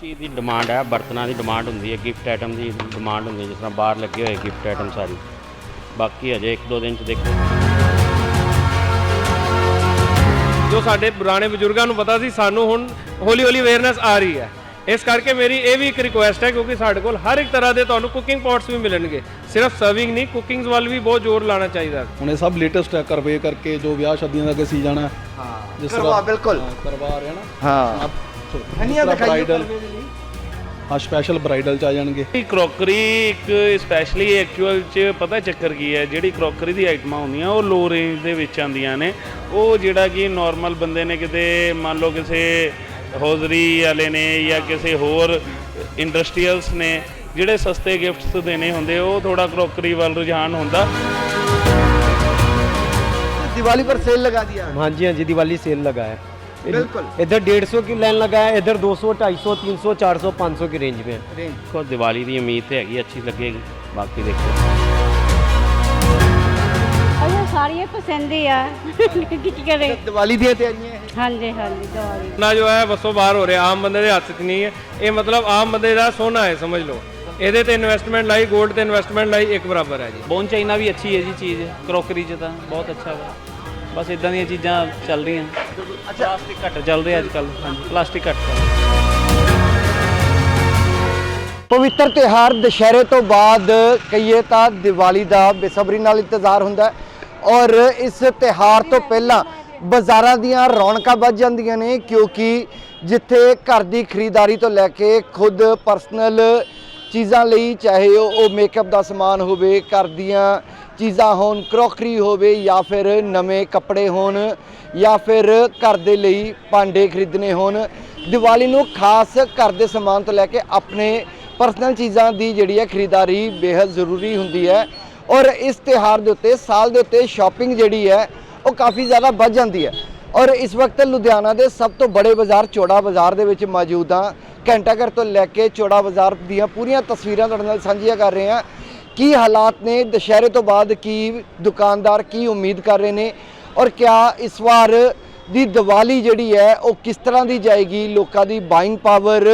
ਚੀਜ਼ ਦੀ ਡਿਮਾਂਡ ਹੈ ਬਰਤਨਾਂ ਦੀ ਡਿਮਾਂਡ ਹੁੰਦੀ ਹੈ ਗਿਫਟ ਆਈਟਮ ਦੀ ਡਿਮਾਂਡ ਹੁੰਦੀ ਹੈ ਜਿਸ ਤਰ੍ਹਾਂ ਬਾਹਰ ਲੱਗੇ ਹੋਏ ਗਿਫਟ ਆਈਟਮ ਸਾਰੀ। ਬਾਕੀ ਅਜੇ ਇੱਕ ਦੋ ਦਿਨ ਚ ਦੇਖੋ। ਜੋ ਸਾਡੇ ਪੁਰਾਣੇ ਬਜ਼ੁਰਗਾਂ ਨੂੰ ਪਤਾ ਸੀ ਸਾਨੂੰ ਹੁਣ ਹੌਲੀ ਹੌਲੀ ਅਵੇਅਰਨੈਸ ਆ ਰਹੀ ਹੈ। ਇਸ ਕਰਕੇ ਮੇਰੀ ਇਹ ਵੀ ਇੱਕ ਰਿਕੁਐਸਟ ਹੈ ਕਿਉਂਕਿ ਸਾਡੇ ਕੋਲ ਹਰ ਇੱਕ ਤਰ੍ਹਾਂ ਦੇ ਤੁਹਾਨੂੰ ਕੁਕਿੰਗ ਪੌਟਸ ਵੀ ਮਿਲਣਗੇ। ਸਿਰਫ ਸਰਵਿੰਗ ਨਹੀਂ ਕੁਕਿੰਗਸ ਵੱਲ ਵੀ ਬਹੁਤ ਜ਼ੋਰ ਲਾਣਾ ਚਾਹੀਦਾ। ਹੁਣ ਇਹ ਸਭ ਲੇਟੈਸਟ ਹੈ ਕਰਵੇ ਕਰਕੇ ਜੋ ਵਿਆਹ ਸ਼ਾਦੀਆਂ ਦਾ ਅੱਗੇ ਸੀਜ਼ਨ ਹੈ ਹਾਂ ਜਿਸ ਤਰ੍ਹਾਂ ਬਿਲਕੁਲ। ਹਾਂ, ਕਰਵਾ ਰਹੇ ਨਾ। ਹਾਂ। ਹਨੀਆਂ ਦਿਖਾਈਏ ਬ੍ਰਾਈਡਲ ਕਰਵੇ ਦੇ ਲਈ ਹਾਂ ਸਪੈਸ਼ਲ ਬ੍ਰਾਈਡਲ ਚ ਆ ਜਾਣਗੇ ਇਹ ਕਰੋਕਰੀ ਇੱਕ ਸਪੈਸ਼ਲੀ ਐਕਚੁਅਲ ਚ ਪਤਾ ਚੱਕਰ ਕੀ ਹੈ ਜਿਹੜੀ ਕਰੋਕਰੀ ਦੀ ਆਈਟਮਾਂ ਹੁੰਦੀਆਂ ਉਹ ਲੋ ਰੇਂਜ ਦੇ ਵਿੱਚ ਆਉਂਦੀਆਂ ਨੇ ਉਹ ਜਿਹੜਾ ਕਿ ਨਾਰਮਲ ਬੰਦੇ ਨੇ ਕਿਤੇ ਮੰਨ ਲਓ ਕਿਸੇ ਹੌਜ਼ਰੀ ਵਾਲੇ ਨੇ ਜਾਂ ਕਿਸੇ ਹੋਰ ਇੰਡਸਟਰੀਅਲਸ ਨੇ ਜਿਹੜੇ ਸਸਤੇ ਗਿਫਟਸ ਦੇਣੇ ਹੁੰਦੇ ਉਹ ਥੋੜਾ ਕਰੋਕਰੀ ਵੱਲ ਰੁਝਾਨ ਹੁੰਦਾ दिवाली पर सेल लगा दिया है हाँ जी हाँ जी दिवाली सेल लगा है इध- बिल्कुल इधर डेढ़ सौ की लाइन लगा 200 250 300 400 500 की रेंज में है ਦੇਖੋ ਦੀਵਾਲੀ ਦੀ ਉਮੀਦ ਤੇ ਹੈਗੀ ਅੱਛੀ ਲੱਗੇਗੀ। ਬਾਕੀ ਦੇਖੋ। ਅਸਾਂ ਸਾਰੀਆਂ ਪਸੰਦ ਹੀ ਆ। ਕੀ ਕਰੇ? ਦੀਵਾਲੀ ਦੀਆਂ ਤਿਆਰੀਆਂ ਇਹ। ਹਾਂਜੀ ਹਾਂਜੀ ਦਵਾਈ ਨਾ ਜੋ ਹੈ ਵਸੋਂ ਬਾਹਰ ਹੋ ਰਿਹਾ ਆਮ ਬੰਦੇ ਦੇ ਹੱਥ 'ਚ ਨਹੀਂ ਹੈ। ਇਹ ਮਤਲਬ ਆਮ ਬੰਦੇ ਦਾ ਸੋਨਾ ਹੈ ਸਮਝ ਲਓ। ਇਹਦੇ ਤੇ ਇਨਵੈਸਟਮੈਂਟ ਲਾਈ 골ਡ ਤੇ ਇਨਵੈਸਟਮੈਂਟ ਲਾਈ ਇੱਕ ਬਰਾਬਰ ਹੈ ਜੀ। ਚ ਤਾਂ ਬਹੁਤ ਅੱਛਾ ਬਸ ਇਦਾਂ ਦੀਆਂ ਚੀਜ਼ਾਂ ਚੱਲ ਰਹੀਆਂ। ਪਲਾਸਟਿਕ ਘੱਟ ਚੱਲ ਰਿਹਾ ਅੱਜ ਕੱਲ੍ਹ ਹਾਂਜੀ ਪਲਾਸਟਿਕ ਘੱਟ ਚੱਲ ਰਿਹਾ। ਪਵਿੱਤਰ ਤਿਉਹਾਰ ਦੁਸ਼ਹਿਰੇ ਤੋਂ ਬਾਅਦ ਕਹੀਏ ਤਾਂ ਦੀਵਾਲੀ ਦਾ ਬੇਸਬਰੀ ਨਾਲ ਇੰਤਜ਼ਾਰ ਹੁੰਦਾ ਹੈ। ਔਰ ਇਸ ਤਿਉਹਾਰ ਤੋਂ ਪਹਿਲਾਂ ਬਾਜ਼ਾਰਾਂ ਦੀਆਂ ਰੌਣਕਾਂ ਵੱਧ ਜਾਂਦੀਆਂ ਨੇ ਕਿਉਂਕਿ ਜਿੱਥੇ ਘਰ ਦੀ ਖਰੀਦਦਾਰੀ ਤੋਂ ਲੈ ਕੇ ਖੁਦ ਪਰਸਨਲ ਚੀਜ਼ਾਂ ਲਈ ਚਾਹੇ ਉਹ ਮੇਕਅਪ ਦਾ ਸਮਾਨ ਹੋਵੇ ਘਰ ਦੀਆਂ ਚੀਜ਼ਾਂ ਹੋਣ, ਕਰੋਕਰੀ ਹੋਵੇ ਜਾਂ ਫਿਰ ਨਵੇਂ ਕੱਪੜੇ ਹੋਣ ਜਾਂ ਫਿਰ ਘਰ ਦੇ ਲਈ ਭਾਂਡੇ ਖਰੀਦਣੇ ਹੋਣ, ਦੀਵਾਲੀ ਨੂੰ ਖਾਸ ਘਰ ਦੇ ਸਮਾਨ ਤੋਂ ਲੈ ਕੇ ਆਪਣੇ ਪਰਸਨਲ ਚੀਜ਼ਾਂ ਦੀ ਜਿਹੜੀ ਹੈ ਖਰੀਦਦਾਰੀ ਬੇहद ਜ਼ਰੂਰੀ ਹੁੰਦੀ ਹੈ ਔਰ ਇਸ ਤਿਉਹਾਰ ਦੇ ਉੱਤੇ, ਸਾਲ ਦੇ ਉੱਤੇ ਸ਼ਾਪਿੰਗ ਜਿਹੜੀ ਹੈ ਉਹ ਕਾਫੀ ਜ਼ਿਆਦਾ ਵੱਧ ਜਾਂਦੀ ਹੈ ਔਰ ਇਸ ਵਕਤ ਲੁਧਿਆਣਾ ਦੇ ਸਭ ਤੋਂ ਬੜੇ ਬਾਜ਼ਾਰ ਚੋੜਾ ਬਾਜ਼ਾਰ ਦੇ ਵਿੱਚ ਮੌਜੂਦ ਹਾਂ। ਘੰਟਾ ਘਰ ਤੋਂ ਲੈ ਕੇ ਚੋੜਾ ਬਾਜ਼ਾਰ ਦੀਆਂ ਪੂਰੀਆਂ ਤਸਵੀਰਾਂ ਤੁਹਾਡੇ ਨਾਲ ਸਾਂਝੀਆਂ ਕਰ ਰਹੇ ਹਾਂ। ਕੀ ਹਾਲਾਤ ਨੇ? ਦੁਸ਼ਹਿਰੇ ਤੋਂ ਬਾਅਦ ਕੀ ਦੁਕਾਨਦਾਰ ਕੀ ਉਮੀਦ ਕਰ ਰਹੇ ਨੇ? ਔਰ ਕਿਆ ਇਸ ਵਾਰ ਦੀ ਦੀਵਾਲੀ ਜਿਹੜੀ ਹੈ, ਉਹ ਕਿਸ ਤਰ੍ਹਾਂ ਦੀ ਜਾਏਗੀ? ਲੋਕਾਂ ਦੀ ਬਾਇੰਗ ਪਾਵਰ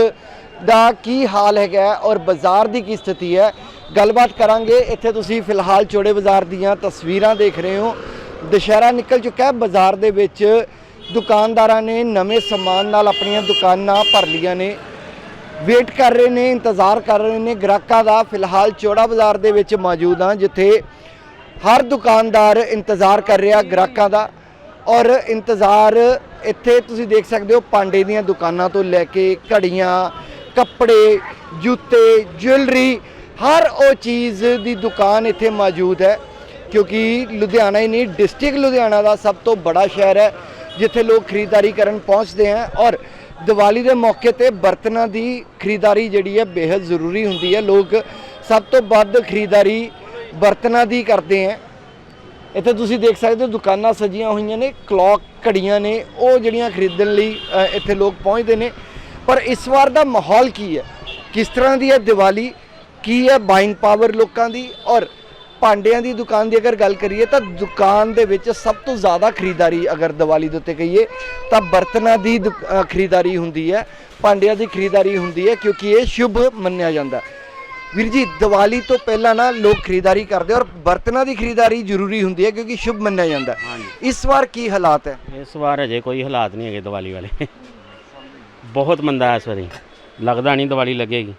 ਦਾ ਕੀ ਹਾਲ ਹੈਗਾ? ਔਰ ਬਾਜ਼ਾਰ ਦੀ ਕੀ ਸਥਿਤੀ ਹੈ? ਗੱਲਬਾਤ ਕਰਾਂਗੇ। ਇੱਥੇ ਤੁਸੀਂ ਫਿਲਹਾਲ ਚੋੜੇ ਬਾਜ਼ਾਰ ਦੀਆਂ ਤਸਵੀਰਾਂ ਦੇਖ ਰਹੇ ਹੋ। ਦੁਸ਼ਹਿਰਾ ਨਿਕਲ ਚੁੱਕਾ ਹੈ। ਬਾਜ਼ਾਰ ਦੇ ਵਿੱਚ ਦੁਕਾਨਦਾਰਾਂ ਨੇ ਨਵੇਂ ਸਮਾਨ ਨਾਲ ਆਪਣੀਆਂ ਦੁਕਾਨਾਂ ਭਰ ਲੀਆਂ ਨੇ। ਵੇਟ ਕਰ ਰਹੇ ਨੇ, ਇੰਤਜ਼ਾਰ ਕਰ ਰਹੇ ਨੇ। ਗ੍ਰਾਹਕਾਂ ਦਾ ਫਿਲਹਾਲ ਚੌੜਾ ਬਾਜ਼ਾਰ ਦੇ ਵਿੱਚ ਮੌਜੂਦ ਹਾਂ, ਜਿੱਥੇ ਹਰ ਦੁਕਾਨਦਾਰ ਇੰਤਜ਼ਾਰ ਕਰ ਰਿਹਾ ਗ੍ਰਾਹਕਾਂ ਦਾ। ਔਰ ਇੰਤਜ਼ਾਰ ਇੱਥੇ ਤੁਸੀਂ ਦੇਖ ਸਕਦੇ ਹੋ, ਪਾਂਡੇ ਦੀਆਂ ਦੁਕਾਨਾਂ ਤੋਂ ਲੈ ਕੇ ਘੜੀਆਂ, ਕੱਪੜੇ, ਜੁੱਤੇ, ਜੁਐਲਰੀ, ਹਰ ਉਹ ਚੀਜ਼ ਦੀ ਦੁਕਾਨ ਇੱਥੇ ਮੌਜੂਦ ਹੈ। ਕਿਉਂਕਿ ਲੁਧਿਆਣਾ ਹੀ ਨਹੀਂ, ਡਿਸਟ੍ਰਿਕਟ ਲੁਧਿਆਣਾ ਦਾ ਸਭ ਤੋਂ ਬੜਾ ਸ਼ਹਿਰ ਹੈ, ਜਿੱਥੇ ਲੋਕ ਖਰੀਦਦਾਰੀ ਕਰਨ ਪਹੁੰਚਦੇ ਹਨ ਔਰ ਦੀਵਾਲੀ ਦੇ ਮੌਕੇ ਤੇ ਬਰਤਨਾਂ ਦੀ ਖਰੀਦਦਾਰੀ ਜਿਹੜੀ ਹੈ ਬੇहद ਜ਼ਰੂਰੀ ਹੁੰਦੀ ਹੈ। ਲੋਕ ਸਭ ਤੋਂ ਵੱਧ ਖਰੀਦਦਾਰੀ ਬਰਤਨਾਂ ਦੀ ਕਰਦੇ ਹੈ। ਇੱਥੇ ਤੁਸੀਂ ਦੇਖ ਸਕਦੇ ਹੋ ਦੁਕਾਨਾਂ ਸਜੀਆਂ ਹੋਈਆਂ ਨੇ, ਕਲੌਕ ਘੜੀਆਂ ਨੇ, ਉਹ ਜਿਹੜੀਆਂ ਖਰੀਦਣ ਲਈ ਇੱਥੇ ਲੋਕ ਪਹੁੰਚਦੇ ਨੇ। ਪਰ ਇਸ ਵਾਰ ਦਾ ਮਾਹੌਲ ਕੀ ਹੈ? ਕਿਸ ਤਰ੍ਹਾਂ ਦੀ ਹੈ ਦੀਵਾਲੀ? ਕੀ ਹੈ ਬਾਇੰਗ ਪਾਵਰ ਲੋਕਾਂ ਦੀ? ਔਰ ਭਾਂਡਿਆਂ ਦੀ ਦੁਕਾਨ ਦੀ ਅਗਰ ਗੱਲ ਕਰੀਏ ਤਾਂ ਦੁਕਾਨ ਦੇ ਵਿੱਚ ਸਭ ਤੋਂ ਜ਼ਿਆਦਾ ਖਰੀਦਦਾਰੀ ਅਗਰ ਦੀਵਾਲੀ ਦੇ ਉੱਤੇ ਕਹੀਏ ਤਾਂ ਬਰਤਨਾਂ ਦੀ ਖਰੀਦਦਾਰੀ ਹੁੰਦੀ ਹੈ ਭਾਂਡਿਆਂ ਦੀ ਖਰੀਦਦਾਰੀ ਹੁੰਦੀ ਹੈ ਕਿਉਂਕਿ ਇਹ ਸ਼ੁਭ ਮੰਨਿਆ ਜਾਂਦਾ। ਵੀਰ ਜੀ ਦੀਵਾਲੀ ਤੋਂ ਪਹਿਲਾਂ ਨਾ ਲੋਕ ਖਰੀਦਦਾਰੀ ਕਰਦੇ ਔਰ ਬਰਤਨਾਂ ਦੀ ਖਰੀਦਦਾਰੀ ਜ਼ਰੂਰੀ ਹੁੰਦੀ ਹੈ ਕਿਉਂਕਿ ਸ਼ੁਭ ਮੰਨਿਆ ਜਾਂਦਾ। ਇਸ ਵਾਰ ਕੀ ਹਾਲਾਤ ਹੈ? ਇਸ ਵਾਰ ਅਜੇ ਕੋਈ ਹਾਲਾਤ ਨਹੀਂ ਹੈਗੇ ਦੀਵਾਲੀ ਵਾਲੇ। ਬਹੁਤ ਮੰਦਾ ਹੈ ਇਸ ਵਾਰੀ। ਲੱਗਦਾ ਨਹੀਂ ਦੀਵਾਲੀ ਲੱਗੇਗੀ।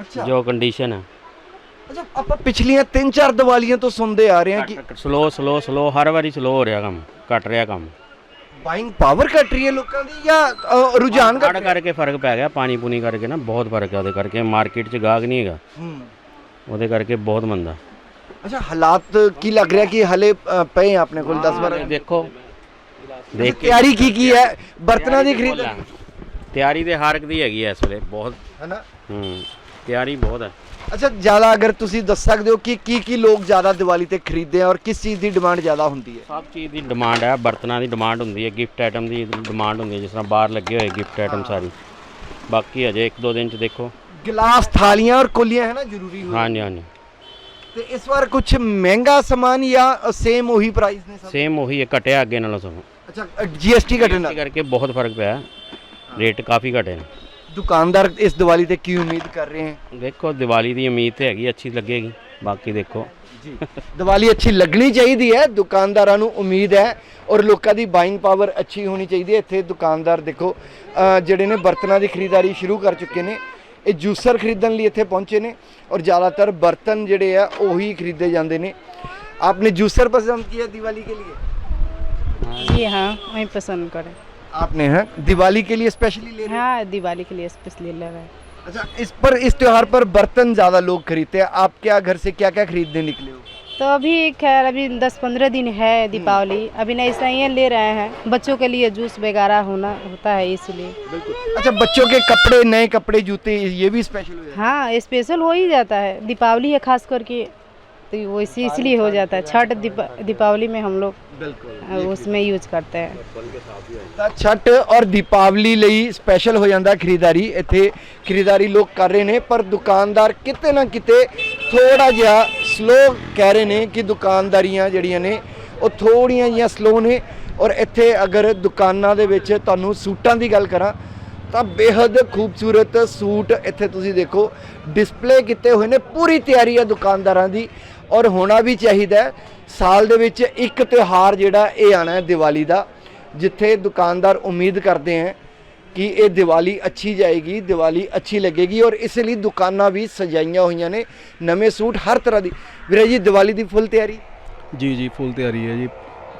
ਅੱਛਾ। ਜੋ ਕੰਡੀਸ਼ਨ ਹੈ। ਅੱਛਾ ਆਪਾਂ ਪਿਛਲੀਆਂ 3-4 ਦੀਵਾਲੀਆਂ ਤੋਂ ਸੁਣਦੇ ਆ ਰਹੇ ਹਾਂ ਕਿ ਸਲੋ ਸਲੋ ਸਲੋ ਹਰ ਵਾਰੀ ਸਲੋ ਹੋ ਰਿਹਾ ਕੰਮ ਘਟ ਰਿਹਾ ਕੰਮ। ਬਾਇੰਗ ਪਾਵਰ ਘਟ ਰਹੀ ਹੈ ਲੋਕਾਂ ਦੀ ਜਾਂ ਅ, ਰੁਝਾਨ ਘਟ ਹੜ ਕਰਕੇ ਫ਼ਰਕ ਪੈ ਗਿਆ ਪਾਣੀ ਪੂਣੀ ਕਰਕੇ ਨਾ ਬਹੁਤ ਫ਼ਰਕ ਹੈ ਉਹਦੇ ਕਰਕੇ ਮਾਰਕੀਟ 'ਚ ਗਾਹਕ ਨਹੀਂ ਹੈਗਾ। ਹੂੰ। ਉਹਦੇ ਕਰਕੇ ਬਹੁਤ ਮੰਦਾ ਅੱਛਾ ਹਾਲਾਤ ਕੀ ਲੱਗ ਰਿਹਾ ਕਿ ਹਲੇ ਅ, ਪਏ ਆ ਆਪਣੇ ਕੋਲ 10 12 ਦੇਖੋ ਦੇਖ ਕੇ ਤਿਆਰੀ ਕੀ ਕੀ ਹੈ? ਬਰਤਨਾਂ ਦੀ ਖਰੀਦ ਤਿਆਰੀ ਤੇ ਹਰ ਇੱਕ ਦੀ ਹੈਗੀ ਐ ਇਸ ਵੇਲੇ ਬਹੁਤ। ਹੈਨਾ? ਹੂੰ ਤਿਆਰੀ ਬਹੁਤ ਹੈ ਅੱਛਾ ਜ਼ਿਆਦਾ ਅਗਰ ਤੁਸੀਂ ਦੱਸ ਸਕਦੇ ਹੋ ਕਿ ਕੀ ਕੀ ਲੋਕ ਜ਼ਿਆਦਾ ਦੀਵਾਲੀ ਤੇ ਖਰੀਦਦੇ ਆ ਔਰ ਕਿਸ ਚੀਜ਼ ਦੀ ਡਿਮਾਂਡ ਜ਼ਿਆਦਾ ਹੁੰਦੀ ਹੈ? ਸਭ ਚੀਜ਼ ਦੀ ਡਿਮਾਂਡ ਹੈ ਬਰਤਨਾਂ ਦੀ ਡਿਮਾਂਡ ਹੁੰਦੀ ਹੈ ਗਿਫਟ ਆਈਟਮ ਦੀ ਡਿਮਾਂਡ ਹੁੰਦੀ ਹੈ ਜਿਸ ਤਰ੍ਹਾਂ ਬਾਹਰ ਲੱਗੇ ਹੋਏ ਗਿਫਟ ਆਈਟਮ ਸਾਰੀ। ਬਾਕੀ ਅਜੇ ਇੱਕ ਦੋ ਦਿਨ ਚ ਦੇਖੋ। ਗਿਲਾਸ ਥਾਲੀਆਂ ਔਰ ਕੋਲੀਆਂ ਹੈ ਨਾ ਜ਼ਰੂਰੀ ਹੋ ਹਾਂਜੀ ਹਾਂਜੀ। ਤੇ ਇਸ ਵਾਰ ਕੁਝ ਮਹਿੰਗਾ ਸਮਾਨ ਜਾਂ ਸੇਮ ਉਹੀ ਪ੍ਰਾਈਸ ਨੇ ਸਭ? ਸੇਮ ਉਹੀ ਹੈ ਘਟਿਆ ਅੱਗੇ ਨਾਲੋਂ ਸਗੋਂ। ਅੱਛਾ ਜੀਐਸਟੀ ਇਸ ਨਾਲ? ਕਰਕੇ ਬਹੁਤ ਫ਼ਰਕ ਪਿਆ। ਰੇਟ ਕਾਫੀ ਘਟੇ ਨੇ। दुकानदार इस दिवाली ਤੇ ਕੀ ਉਮੀਦ ਕਰ ਰਹੇ हैं ਦੇਖੋ ਦੀਵਾਲੀ ਦੀ ਉਮੀਦ ਤੇ ਹੈਗੀ ਅੱਛੀ ਲੱਗੇਗੀ ਬਾਕੀ ਦੇਖੋ ਜੀ ਦੀਵਾਲੀ ਅੱਛੀ ਲੱਗਣੀ ਚਾਹੀਦੀ ਹੈ ਦੁਕਾਨਦਾਰਾਂ ਨੂੰ ਉਮੀਦ ਹੈ ਔਰ ਲੋਕਾਂ ਦੀ ਬਾਇੰਗ ਪਾਵਰ ਅੱਛੀ ਹੋਣੀ ਚਾਹੀਦੀ ਹੈ ਇੱਥੇ ਦੁਕਾਨਦਾਰ ਦੇਖੋ ਅ, ਜਿਹੜੇ ਨੇ ਬਰਤਨਾਂ ਦੀ ਖਰੀਦਦਾਰੀ ਸ਼ੁਰੂ ਕਰ ਚੁੱਕੇ ਨੇ ਇਹ ਜੂਸਰ ਖਰੀਦਣ ਲਈ ਇੱਥੇ ਪਹੁੰਚੇ ਨੇ ਔਰ ਜ਼ਿਆਦਾਤਰ ਬਰਤਨ ਜਿਹੜੇ ਆ ਉਹੀ ਖਰੀਦੇ ਜਾਂਦੇ ਨੇ आपने जूसर पसंद किया दिवाली के लिए जी हाँ वही पसंद करें आपने है? दिवाली के लिए स्पेशली ले रहे हाँ? दिवाली के लिए स्पेशली ले रहे हैं। अच्छा इस पर इस त्योहार पर बर्तन ज़्यादा लोग खरीदते हैं। आप क्या घर से क्या क्या खरीदने निकले हो? तो अभी खैर अभी दस पंद्रह दिन है दीपावली। अभी नहीं ऐसा ही ले रहे हैं। बच्चों के लिए जूस वगैरह होना होता है इसलिए। अच्छा बच्चों के कपड़े नए कपड़े जूते ये भी स्पेशल हो जाते हैं? हाँ स्पेशल हो ही जाता है। दीपावली है खास करके। तो वो इसी इसलिए हो जाता है। छठ दीपा, दीपावली में हम लोग उसमें यूज करते हैं। ਤਾਂ ਛੱਟ ਔਰ ਦੀਪਾਵਲੀ ਲਈ ਸਪੈਸ਼ਲ ਹੋ ਜਾਂਦਾ ਖਰੀਦਦਾਰੀ। ਇੱਥੇ ਖਰੀਦਦਾਰੀ ਲੋਕ ਕਰ ਰਹੇ ਨੇ ਪਰ ਦੁਕਾਨਦਾਰ ਕਿਤੇ ਨਾ ਕਿਤੇ ਥੋੜਾ ਜਿਹਾ ਸਲੋ ਕਹਿ ਰਹੇ ਨੇ ਕਿ ਦੁਕਾਨਦਾਰੀਆਂ ਜਿਹੜੀਆਂ ਨੇ ਉਹ ਥੋੜੀਆਂ ਜਿਹੀਆਂ ਸਲੋ ਨੇ। ਔਰ ਇੱਥੇ ਅਗਰ ਦੁਕਾਨਾਂ ਦੇ ਵਿੱਚ ਤੁਹਾਨੂੰ ਸੂਟਾਂ ਦੀ ਗੱਲ ਕਰਾਂ ਤਾਂ ਬੇहद ਖੂਬਸੂਰਤ ਸੂਟ ਇੱਥੇ ਤੁਸੀਂ ਦੇਖੋ ਡਿਸਪਲੇ ਕੀਤੇ ਹੋਏ ਨੇ। ਪੂਰੀ ਤਿਆਰੀ ਹੈ ਦੁਕਾਨਦਾਰਾਂ ਦੀ। ਔਰ ਹੋਣਾ ਵੀ ਚਾਹੀਦਾ। ਸਾਲ ਦੇ ਵਿੱਚ ਇੱਕ ਤਿਉਹਾਰ ਜਿਹੜਾ ਇਹ ਆਣਾ ਹੈ ਦੀਵਾਲੀ ਦਾ ਜਿੱਥੇ ਦੁਕਾਨਦਾਰ ਉਮੀਦ ਕਰਦੇ ਹਨ ਕਿ ਇਹ ਦੀਵਾਲੀ ਅੱਛੀ ਜਾਏਗੀ ਦੀਵਾਲੀ ਅੱਛੀ ਲੱਗੇਗੀ ਔਰ ਇਸ ਲਈ ਦੁਕਾਨਾਂ ਵੀ ਸਜਾਈਆਂ ਹੋਈਆਂ ਨੇ ਨਵੇਂ ਸੂਟ ਹਰ ਤਰ੍ਹਾਂ ਦੀ। ਵੀਰੇ ਜੀ ਦੀਵਾਲੀ ਦੀ ਫੁੱਲ ਤਿਆਰੀ? ਜੀ ਜੀ ਫੁੱਲ ਤਿਆਰੀ ਹੈ ਜੀ।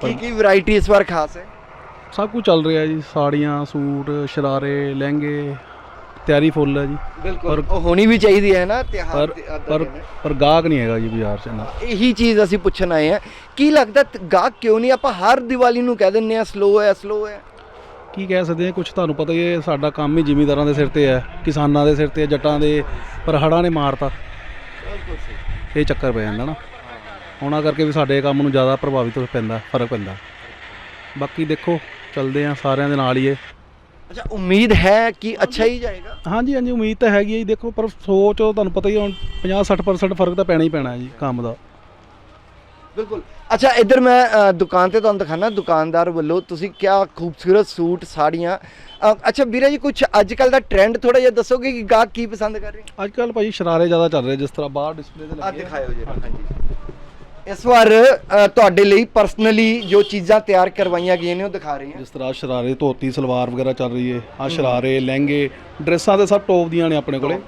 ਕੀ ਕੀ ਵੈਰਾਈਟੀ ਇਸ ਵਾਰ ਖਾਸ ਹੈ? ਸਭ ਕੁਝ ਚੱਲ ਰਿਹਾ ਜੀ ਸਾੜੀਆਂ ਸੂਟ ਸ਼ਰਾਰੇ ਲਹਿੰਗੇ ਤਿਆਰੀ ਫੁੱਲ ਹੈ ਜੀ। ਬਿਲਕੁਲ। ਉਹ ਹੋਣੀ ਵੀ ਚਾਹੀਦੀ ਹੈ ਨਾ ਤਿਉਹਾਰ ਪਰ ਪਰ ਗਾਹਕ ਨਹੀਂ ਹੈਗਾ ਜੀ ਬਾਜ਼ਾਰ 'ਚ ਨਾ ਇਹੀ ਚੀਜ਼ ਅਸੀਂ ਪੁੱਛਣ ਆਏ ਹਾਂ। ਕੀ ਲੱਗਦਾ ਗਾਹਕ ਕਿਉਂ ਨਹੀਂ? ਆਪਾਂ ਹਰ ਦੀਵਾਲੀ ਨੂੰ ਕਹਿ ਦਿੰਨੇ ਆ ਸਲੋ ਹੈ ਸਲੋ ਹੈ। ਕੀ ਕਹਿ ਸਕਦੇ ਹਾਂ? ਕੁਝ ਤੁਹਾਨੂੰ ਪਤਾ ਹੀ ਹੈ ਸਾਡਾ ਕੰਮ ਹੀ ਜ਼ਿਮੀਂਦਾਰਾਂ ਦੇ ਸਿਰ ਤੇ ਹੈ ਕਿਸਾਨਾਂ ਦੇ ਸਿਰ ਤੇ ਹੈ, ਜੱਟਾਂ ਦੇ ਪਰ ਹੜ੍ਹਾਂ ਨੇ ਮਾਰਤਾ। ਇਹ ਚੱਕਰ ਪੈ ਜਾਂਦਾ ਨਾ। ਉਹਨਾਂ ਕਰਕੇ ਵੀ ਸਾਡੇ ਕੰਮ ਨੂੰ ਜ਼ਿਆਦਾ ਪ੍ਰਭਾਵਿਤ ਪੈਂਦਾ ਫ਼ਰਕ ਪੈਂਦਾ। ਬਾਕੀ ਦੇਖੋ ਚੱਲਦੇ ਆ ਸਾਰਿਆਂ ਦੇ ਨਾਲ ਹੀ ਇਹ। ਅੱਛਾ ਉਮੀਦ ਹੈ ਕਿ ਅੱਛਾ ਹੀ ਜਾਏਗਾ? ਹਾਂਜੀ ਹਾਂਜੀ ਉਮੀਦ ਤਾਂ ਹੈਗੀ ਹੈ ਜੀ। ਦੇਖੋ ਪਰ ਸੋਚ ਤੁਹਾਨੂੰ ਪਤਾ ਹੀ ਹੁਣ 50 60% ਫ਼ਰਕ ਤਾਂ ਪੈਣਾ ਹੀ ਪੈਣਾ ਜੀ ਕੰਮ ਦਾ। ਬਿਲਕੁਲ। ਅੱਛਾ ਇੱਧਰ ਮੈਂ ਅ, ਦੁਕਾਨ ਤੇ ਤੁਹਾਨੂੰ ਦਿਖਾਣਾ ਦੁਕਾਨਦਾਰ ਵੱਲੋਂ ਤੁਸੀਂ ਕਿਆ ਖੂਬਸੂਰਤ ਸੂਟ ਸਾੜੀਆਂ। ਅ, ਅੱਛਾ ਵੀਰੇ ਜੀ ਕੁਝ ਅੱਜ ਕੱਲ ਦਾ ਟ੍ਰੈਂਡ ਥੋੜਾ ਜਿਹਾ ਦੱਸੋਗੇ ਕਿ ਗਾਹਕ ਕੀ ਪਸੰਦ ਕਰ ਰਹੇ ਅੱਜ ਕੱਲ ਭਾਜੀ ਸ਼ਰਾਰੇ ਜ਼ਿਆਦਾ ਚੱਲ ਰਹੇ ਜਿਸ ਤਰ੍ਹਾਂ ਬਾਹਰ ਡਿਸਪਲੇ ਤੇ ਆ। ਲੱਗੇ ਦਿਖਾਇਓ ਜੀ ਹਾਂਜੀ। ਇਸ ਵਾਰ ਅ, ਤੁਹਾਡੇ ਲਈ ਪਰਸਨਲੀ ਜੋ ਚੀਜ਼ਾਂ ਤਿਆਰ ਕਰਵਾਈਆਂ ਗਈਆਂ ਨੇ ਉਹ ਦਿਖਾ ਰਹੇ ਹਾਂ। ਜਿਸ ਤਰ੍ਹਾਂ ਸ਼ਰਾਰੇ ਧੋਤੀ ਸਲਵਾਰ ਵਗੈਰਾ ਚੱਲ ਰਹੀ ਹੈ। ਆ ਸ਼ਰਾਰੇ ਲਹਿੰਗੇ ਡਰੈਸਾਂ ਤੇ ਸਭ ਟੌਪ ਦੀਆਂ ਨੇ ਆਪਣੇ ਕੋਲੇ।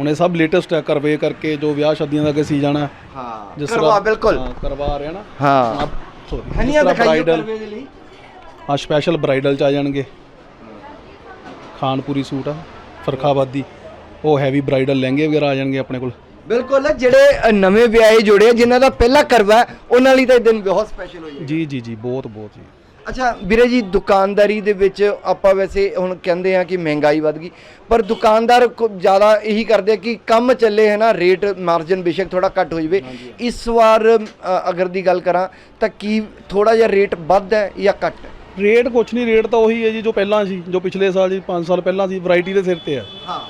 ਹੁਣ ਇਹ ਸਭ ਲੇਟੈਸਟ ਹੈ ਕਰਵੇ ਕਰਕੇ ਜੋ ਵਿਆਹ ਸ਼ਾਦੀਆਂ ਦਾ ਅੱਗੇ ਸੀ ਜਾਣਾ ਹਾਂ ਕਰਵਾ ਬਿਲਕੁਲ। ਹਾਂ, ਕਰਵਾ ਰਹੇ ਨਾ। ਹਾਂ। ਸੋਰੀ ਹਨੀਆਂ ਦਿਖਾਈਓ ਕਰਵੇ ਦੇ ਲਈ। ਆ ਸਪੈਸ਼ਲ ਬ੍ਰਾਈਡਲ ਚ ਆ ਜਾਣਗੇ। ਖਾਨਪੁਰੀ ਸੂਟ ਆ ਫਰਖਾਬਾਦੀ। ਉਹ ਹੈਵੀ ਬ੍ਰਾਈਡਲ ਲਹਿੰਗੇ ਵਗੈਰਾ ਆ ਜਾਣਗੇ ਆਪਣੇ ਕੋਲ। ਬਿਲਕੁਲ ਜਿਹੜੇ ਨਵੇਂ ਵਿਆਹੇ ਜੋੜੇ ਆ, ਜਿਨ੍ਹਾਂ ਦਾ ਪਹਿਲਾ ਕਰਵਾ ਉਹਨਾਂ ਲਈ ਤਾਂ ਇਹ ਦਿਨ ਬਹੁਤ ਸਪੈਸ਼ਲ ਹੋ। ਜਾਏਗਾ ਜੀ ਜੀ ਜੀ ਬਹੁਤ ਬਹੁਤ ਜੀ। ਅੱਛਾ ਵੀਰੇ ਜੀ ਦੁਕਾਨਦਾਰੀ ਦੇ ਵਿੱਚ ਆਪਾਂ ਵੈਸੇ ਹੁਣ ਕਹਿੰਦੇ ਆ ਕਿ ਮਹਿੰਗਾਈ ਵੱਧ ਗਈ ਪਰ ਦੁਕਾਨਦਾਰ ਜ਼ਿਆਦਾ ਇਹੀ ਕਰਦੇ ਆ ਕਿ ਕੰਮ ਚੱਲੇ ਹੈ ਨਾ ਰੇਟ ਮਾਰਜਨ ਬੇਸ਼ੱਕ ਥੋੜਾ ਘੱਟ ਹੋ ਜਾਵੇ। ਇਸ ਵਾਰ ਅ, ਅਗਰ ਦੀ ਗੱਲ ਕਰਾਂ ਤਾਂ ਕੀ ਥੋੜਾ ਜਿਹਾ ਰੇਟ ਵੱਧ ਹੈ ਜਾਂ ਘੱਟ? ਹੈ ਰੇਟ ਕੁਛ ਨਹੀਂ ਰੇਟ ਤਾਂ ਉਹੀ ਹੈ ਜੀ ਜੋ ਪਹਿਲਾਂ ਸੀ ਜੋ ਪਿਛਲੇ ਸਾਲ ਜੀ 5 ਸਾਲ ਪਹਿਲਾਂ ਸੀ ਵੈਰਾਈਟੀ ਦੇ ਸਿਰ ਤੇ ਆ। ਹਾਂ।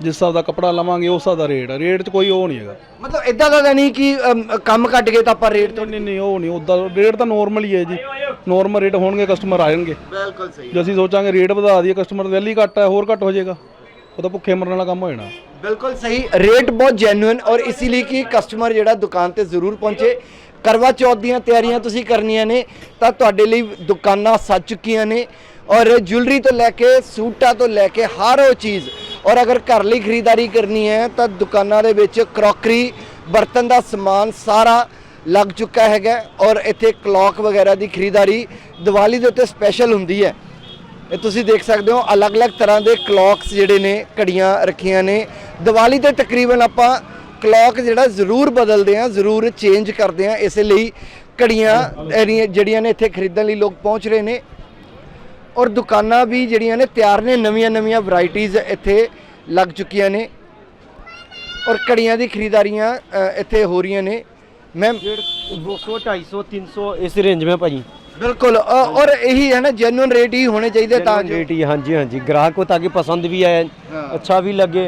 ਜਿਸ ਹਿਸਾਬ ਦਾ ਕੱਪੜਾ ਲਵਾਂਗੇ ਉਸ ਹਿਸਾਬ ਦਾ ਰੇਟ ਆ। ਰੇਟ 'ਚ ਕੋਈ ਉਹ ਨਹੀਂ ਹੈਗਾ। ਮਤਲਬ ਇਦਾਂ ਦਾ ਤਾਂ ਨਹੀਂ ਕਿ ਅਮ, ਕੰਮ ਘਟ ਗਏ ਤਾਂ ਆਪਾਂ ਰੇਟ ਨਹੀਂ ਨਹੀਂ ਨਹੀਂ ਉਹ ਨਹੀਂ ਉਦਾਂ ਰੇਟ ਤਾਂ ਨੋਰਮਲ ਹੀ ਹੈ ਜੀ। ਨੋਰਮਲ ਰੇਟ ਹੋਣਗੇ ਕਸਟਮਰ ਆ ਜਾਣਗੇ। ਬਿਲਕੁਲ ਸਹੀ ਜੇ ਅਸੀਂ ਸੋਚਾਂਗੇ ਰੇਟ ਵਧਾ ਦਈਏ ਕਸਟਮਰ ਦੀ ਵੈਲੀ ਘੱਟ ਹੈ ਹੋਰ ਘੱਟ ਹੋ ਜਾਏਗਾ। ਉਹ ਤਾਂ ਭੁੱਖੇ ਮਰਨ ਵਾਲਾ ਕੰਮ ਹੋ ਜਾਣਾ। ਬਿਲਕੁਲ ਸਹੀ ਰੇਟ ਬਹੁਤ ਜੈਨੂਇਨ ਔਰ ਇਸੇ ਲਈ ਕਿ ਕਸਟਮਰ ਜਿਹੜਾ ਦੁਕਾਨ ਤੇ ਜ਼ਰੂਰ ਪਹੁੰਚੇ। ਕਰਵਾ ਚੌਥ ਦੀਆਂ ਤਿਆਰੀਆਂ ਤੁਸੀਂ ਕਰਨੀਆਂ ਨੇ ਤਾਂ ਤੁਹਾਡੇ ਲਈ ਦੁਕਾਨਾਂ ਸੱਜ ਚੁੱਕੀਆਂ ਨੇ। ਔਰ ਜੁਐਲਰੀ ਤੋਂ ਲੈ ਕੇ ਸੂਟਾਂ ਤੋਂ ਲੈ ਕੇ ਹਰ ਉਹ ਚੀਜ਼ ਔਰ ਅਗਰ ਘਰ ਲਈ ਖਰੀਦਦਾਰੀ ਕਰਨੀ ਹੈ, ਤਾਂ ਦੁਕਾਨਾਂ ਦੇ ਵਿੱਚ ਕਰੋਕਰੀ, ਬਰਤਨ ਦਾ ਸਮਾਨ ਸਾਰਾ ਲੱਗ ਚੁੱਕਾ ਹੈਗਾ ਔਰ ਇੱਥੇ ਕਲੌਕ ਵਗੈਰਾ ਦੀ ਖਰੀਦਦਾਰੀ ਦੀਵਾਲੀ ਦੇ ਉੱਤੇ ਸਪੈਸ਼ਲ ਹੁੰਦੀ ਹੈ। ਇਹ ਤੁਸੀਂ ਦੇਖ ਸਕਦੇ ਹੋ, ਅਲੱਗ-ਅਲੱਗ ਤਰ੍ਹਾਂ ਦੇ ਕਲੌਕਸ ਜਿਹੜੇ ਨੇ, ਘੜੀਆਂ ਰੱਖੀਆਂ ਨੇ। ਦੀਵਾਲੀ ਤੇ ਤਕਰੀਬਨ ਆਪਾਂ ਕਲੌਕ ਜਿਹੜਾ ਜ਼ਰੂਰ ਬਦਲਦੇ ਆ ਜ਼ਰੂਰ ਚੇਂਜ ਕਰਦੇ ਆ ਇਸੇ ਲਈ ਘੜੀਆਂ ਇਹਦੀਆਂ ਜਿਹੜੀਆਂ ਨੇ ਇੱਥੇ ਖਰੀਦਣ ਲਈ ਲੋਕ ਪਹੁੰਚ ਰਹੇ ਨੇ। ਔਰ ਦੁਕਾਨਾਂ ਵੀ ਜਿਹੜੀਆਂ ਨੇ ਤਿਆਰ ਨੇ ਨਵੀਆਂ-ਨਵੀਆਂ ਵੈਰਾਈਟੀਆਂ ਇੱਥੇ ਲੱਗ ਚੁੱਕੀਆਂ ਨੇ ਔਰ ਘੜੀਆਂ ਦੀ ਖਰੀਦਾਰੀਆਂ ਅ, ਇੱਥੇ ਹੋ ਰਹੀਆਂ ਨੇ ਮੈਮ 200 250 300 ਇਸ ਰੇਂਜ में ਭਾਜੀ ਬਿਲਕੁਲ ਅ, ਔਰ ਇਹੀ ਹੈ ਨਾ ਜੈਨੂਇਨ ਰੇਟ ਹੀ ਹੋਣੇ ਚਾਹੀਦੇ ਤਾਂ ਜੋ रेट ही हाँ जी हाँ जी ग्राहक को ताकि पसंद भी आए हाँ। अच्छा भी लगे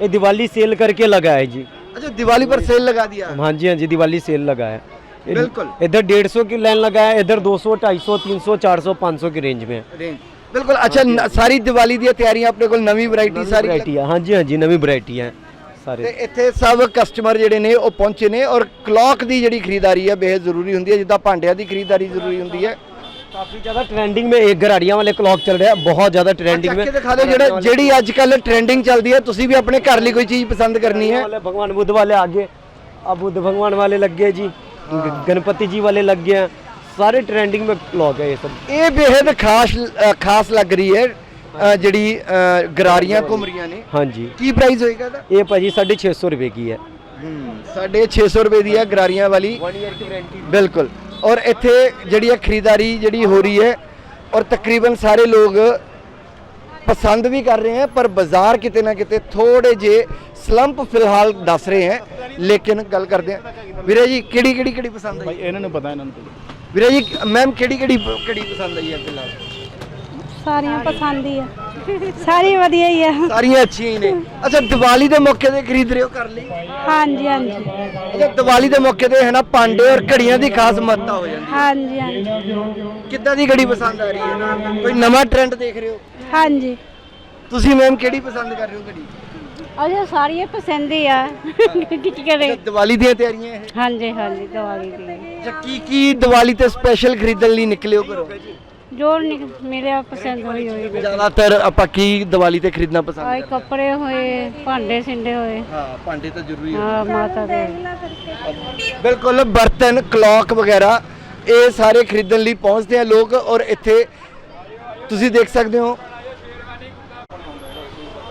ये दिवाली सेल करके लगा है जी अच्छा दिवाली पर सेल लगा दिया हाँ जी हाँ जी दिवाली सेल लगा है इ- इधर डेढ़ सौ की लाइन लगा है इधर दो सौ ढाई सौ तीन सौ चार सौ पाँच सौ की रेंज में रेंज ਬਿਲਕੁਲ ਅੱਛਾ ਨ- ਸਾਰੀ ਦੀਵਾਲੀ ਦੀਆਂ ਤਿਆਰੀਆਂ ਆਪਣੇ ਕੋਲ ਨਵੀਂ ਵੈਰਾਈਟੀ ਸਾਰੀ ਸਾਰੀ ਵੈਰਾਈਟੀ है हाँ जी हाँ जी नवी वैरायटी है ਤੇ सारे ਇੱਥੇ ਸਭ ਕਸਟਮਰ ਜਿਹੜੇ ਨੇ ਉਹ ਪਹੁੰਚੇ ਨੇ ਔਰ ਕਲੌਕ ਦੀ ਜਿਹੜੀ ਖਰੀਦਦਾਰੀ ਹੈ ਬੇਹੱਦ ਜ਼ਰੂਰੀ ਹੁੰਦੀ ਹੈ ਜਿੱਦਾਂ ਭਾਂਡਿਆਂ ਦੀ ਖਰੀਦਦਾਰੀ काफी ज्यादा ट्रेंडिंग में एक घराड़िया वाले क्लॉक चल रहे हैं बहुत ज्यादा ट्रेंडिंग में ਚੱਕ ਕੇ ਦਿਖਾ ਦਿਓ ਜਿਹੜਾ ਜਿਹੜੀ ਅੱਜ ਕੱਲ ਟ੍ਰੈਂਡਿੰग ਚੱਲਦੀ ਹੈ ਤੁਸੀਂ ਵੀ ਆਪਣੇ ਘਰ ਲਈ ਕੋਈ ਚੀਜ਼ ਪਸੰਦ ਕਰਨੀ ਹੈ। वाले भगवान बुद्ध वाले आगे अब बुद्ध भगवान वाले लग जी ਗਣਪਤੀ ਜੀ ਵਾਲੇ ਲੱਗ गए हैं ਸਾਰੇ ਟ੍ਰੈਂਡਿੰਗ ਮੇ ਬਲੌਗ ਹੈ ਇਹ ਸਭ। ਇਹ ਬੇहद ਖਾਸ ਖਾਸ ਲੱਗ ਰਹੀ ਹੈ ਜਿਹੜੀ ਗਰਾਰੀਆਂ ਘੁੰਮ ਰਹੀਆਂ ਨੇ। ਹਾਂਜੀ। ਕੀ ਪ੍ਰਾਈਸ ਹੋਏਗਾ ਇਹਦਾ? ਇਹ ਭਾਜੀ 650 ਰੁਪਏ ਕੀ ਹੈ। ਹੂੰ 650 ਰੁਪਏ ਦੀ ਹੈ ਗਰਾਰੀਆਂ ਵਾਲੀ। ਬਿਲਕੁਲ। ਔਰ ਇੱਥੇ ਜਿਹੜੀ ਹੈ ਖਰੀਦਾਰੀ ਜਿਹੜੀ ਹੋ ਰਹੀ ਹੈ ਔਰ ਤਕਰੀਬਨ ਸਾਰੇ ਲੋਕ ਪਸੰਦ ਵੀ ਕਰ ਰਹੇ ਹੈ ਪਰ ਬਾਜ਼ਾਰ ਕਿਤੇ ਨਾ ਕਿਤੇ ਥੋੜੇ ਜੇ ਸਲੰਪ ਫਿਲਹਾਲ ਦੱਸ ਰਹੇ ਹੈ ਲੇਕਿਨ ਗੱਲ ਕਰਦੇ ਆ ਵੀਰੇ ਜੀ ਕਿਹੜੀ ਕਿਹੜੀ ਕਿਹੜੀ ਪਸੰਦ ਆਈ ਇਹਨਾਂ ਨੂੰ ਪਤਾ ਇਹਨਾਂ ਨੂੰ ਵੀਰੇ ਜੀ ਮੈਮ ਕਿਹੜੀ ਕਿਹੜੀ ਕਿਹੜੀ ਪਸੰਦ ਆਈ ਹੈ ਫਿਲਹਾਲ सारियाँ पसंद ही है सारी वधिया ही है ਸਾਰੀਆਂ ਅੱਛੀਆਂ ਹੀ ਨੇ ਅੱਛਾ ਦੀਵਾਲੀ ਦੇ ਮੌਕੇ ਤੇ ਖਰੀਦ ਰਹੇ ਹੋ ਕਰ ਲਈ हाँ जी हाँ जी ਅੱਛਾ ਦੀਵਾਲੀ ਦੇ ਮੌਕੇ ਤੇ ਹੈ ਨਾ ਭਾਂਡੇ ਔਰ ਘੜੀਆਂ ਦੀ ਖਾਸ ਮਹੱਤਤਾ ਹੋ ਜਾਂਦੀ हाँ जी हाँ जी ਹੈ ਕਿੱਦਾਂ ਦੀ ਘੜੀ ਪਸੰਦ ਆ ਰਹੀ ਹੈ ਕੋਈ ਨਵਾਂ ਟ੍ਰੈਂਡ ਦੇਖ ਰਹੇ ਹੋ ਹਾਂਜੀ। ਤੁਸੀਂ ਮੈਮ ਕਿਹੜੀ ਪਸੰਦ ਕਰ ਰਹੇ ਹੋ ਘੜੀ? ਅਜੇ ਸਾਰੀਆਂ ਪਸੰਦ ਹੀ ਆ। ਕੀ ਕਰੇ? ਦੀਵਾਲੀ ਦੀਆਂ ਤਿਆਰੀਆਂ ਇਹ? ਹਾਂਜੀ ਹਾਂਜੀ ਦੀਵਾਲੀ ਦੀ ਜਾਂ ਕੀ ਦੀਵਾਲੀ ਤੇ ਸਪੈਸ਼ਲ ਖਰੀਦਣ ਲਈ ਨਿਕਲੇ ਹੋ ਜੋ ਮਿਲਿਆ ਪਸੰਦ ਹੋਈ ਹੋਈ। ਜ਼ਿਆਦਾਤਰ ਆਪਾਂ ਕੀ ਦੀਵਾਲੀ ਤੇ ਖਰੀਦਣਾ ਪਸੰਦ ਆਏ ਕੱਪੜੇ ਹੋਏ ਭਾਂਡੇ ਸਿੰਡੇ ਹੋਏ। ਹਾਂ ਭਾਂਡੇ ਤਾਂ ਜ਼ਰੂਰੀ ਹੋ ਹਾਂ, ਮਾਤਾ ਦੇ। ਬਿਲਕੁਲ ਬਰਤਨ ਕਲੌਕ ਵਗੈਰਾ ਇਹ ਸਾਰੇ ਖਰੀਦਣ ਲਈ ਪਹੁੰਚਦੇ ਆ ਲੋਕ ਔਰ ਇੱਥੇ ਤੁਸੀਂ ਦੇਖ ਸਕਦੇ ਹੋ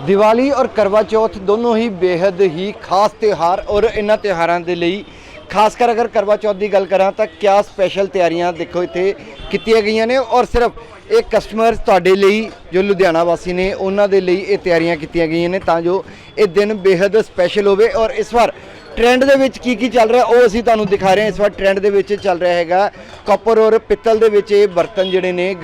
ਦੀਵਾਲੀ ਔਰ ਕਰਵਾ ਚੌਥ ਦੋਨੋਂ ਹੀ ਬੇहद ਹੀ ਖਾਸ ਤਿਹਾਰ ਔਰ ਇਹਨਾਂ ਤਿਹਾਰਾਂ ਦੇ ਲਈ ਖਾਸ ਕਰ ਅਗਰ ਕਰਵਾ ਚੌਥ ਦੀ ਗੱਲ ਕਰਾਂ ਤਾਂ ਕਿਆ ਸਪੈਸ਼ਲ ਤਿਆਰੀਆਂ ਦੇਖੋ ਇੱਥੇ ਕੀਤੀਆਂ ਗਈਆਂ ਨੇ ਔਰ ਸਿਰਫ ਇਹ ਕਸਟਮਰ ਤੁਹਾਡੇ ਲਈ ਜੋ ਲੁਧਿਆਣਾ ਵਾਸੀ ਨੇ ਉਹਨਾਂ ਦੇ ਲਈ ਇਹ ਤਿਆਰੀਆਂ ਕੀਤੀਆਂ ਗਈਆਂ ਨੇ ਤਾਂ ਜੋ ਇਹ ਦਿਨ ਬੇहद ਸਪੈਸ਼ਲ ਹੋਵੇ ਔਰ ਇਸ ਵਾਰ ਟ੍ਰੈਂਡ ਦੇ ਵਿੱਚ ਕੀ ਕੀ ਚੱਲ ਰਿਹਾ ਉਹ ਅਸੀਂ ਤੁਹਾਨੂੰ ਦਿਖਾ ਰਹੇ ਹਾਂ। ਇਸ ਵਾਰ ਟ੍ਰੈਂਡ ਦੇ ਵਿੱਚ ਚੱਲ ਰਿਹਾ ਹੈਗਾ ਕਾਪਰ ਔਰ ਪਿੱਤਲ ਦੇ ਵਿੱਚ ਇਹ ਬਰਤਨ ਜਿਹੜੇ ਨੇ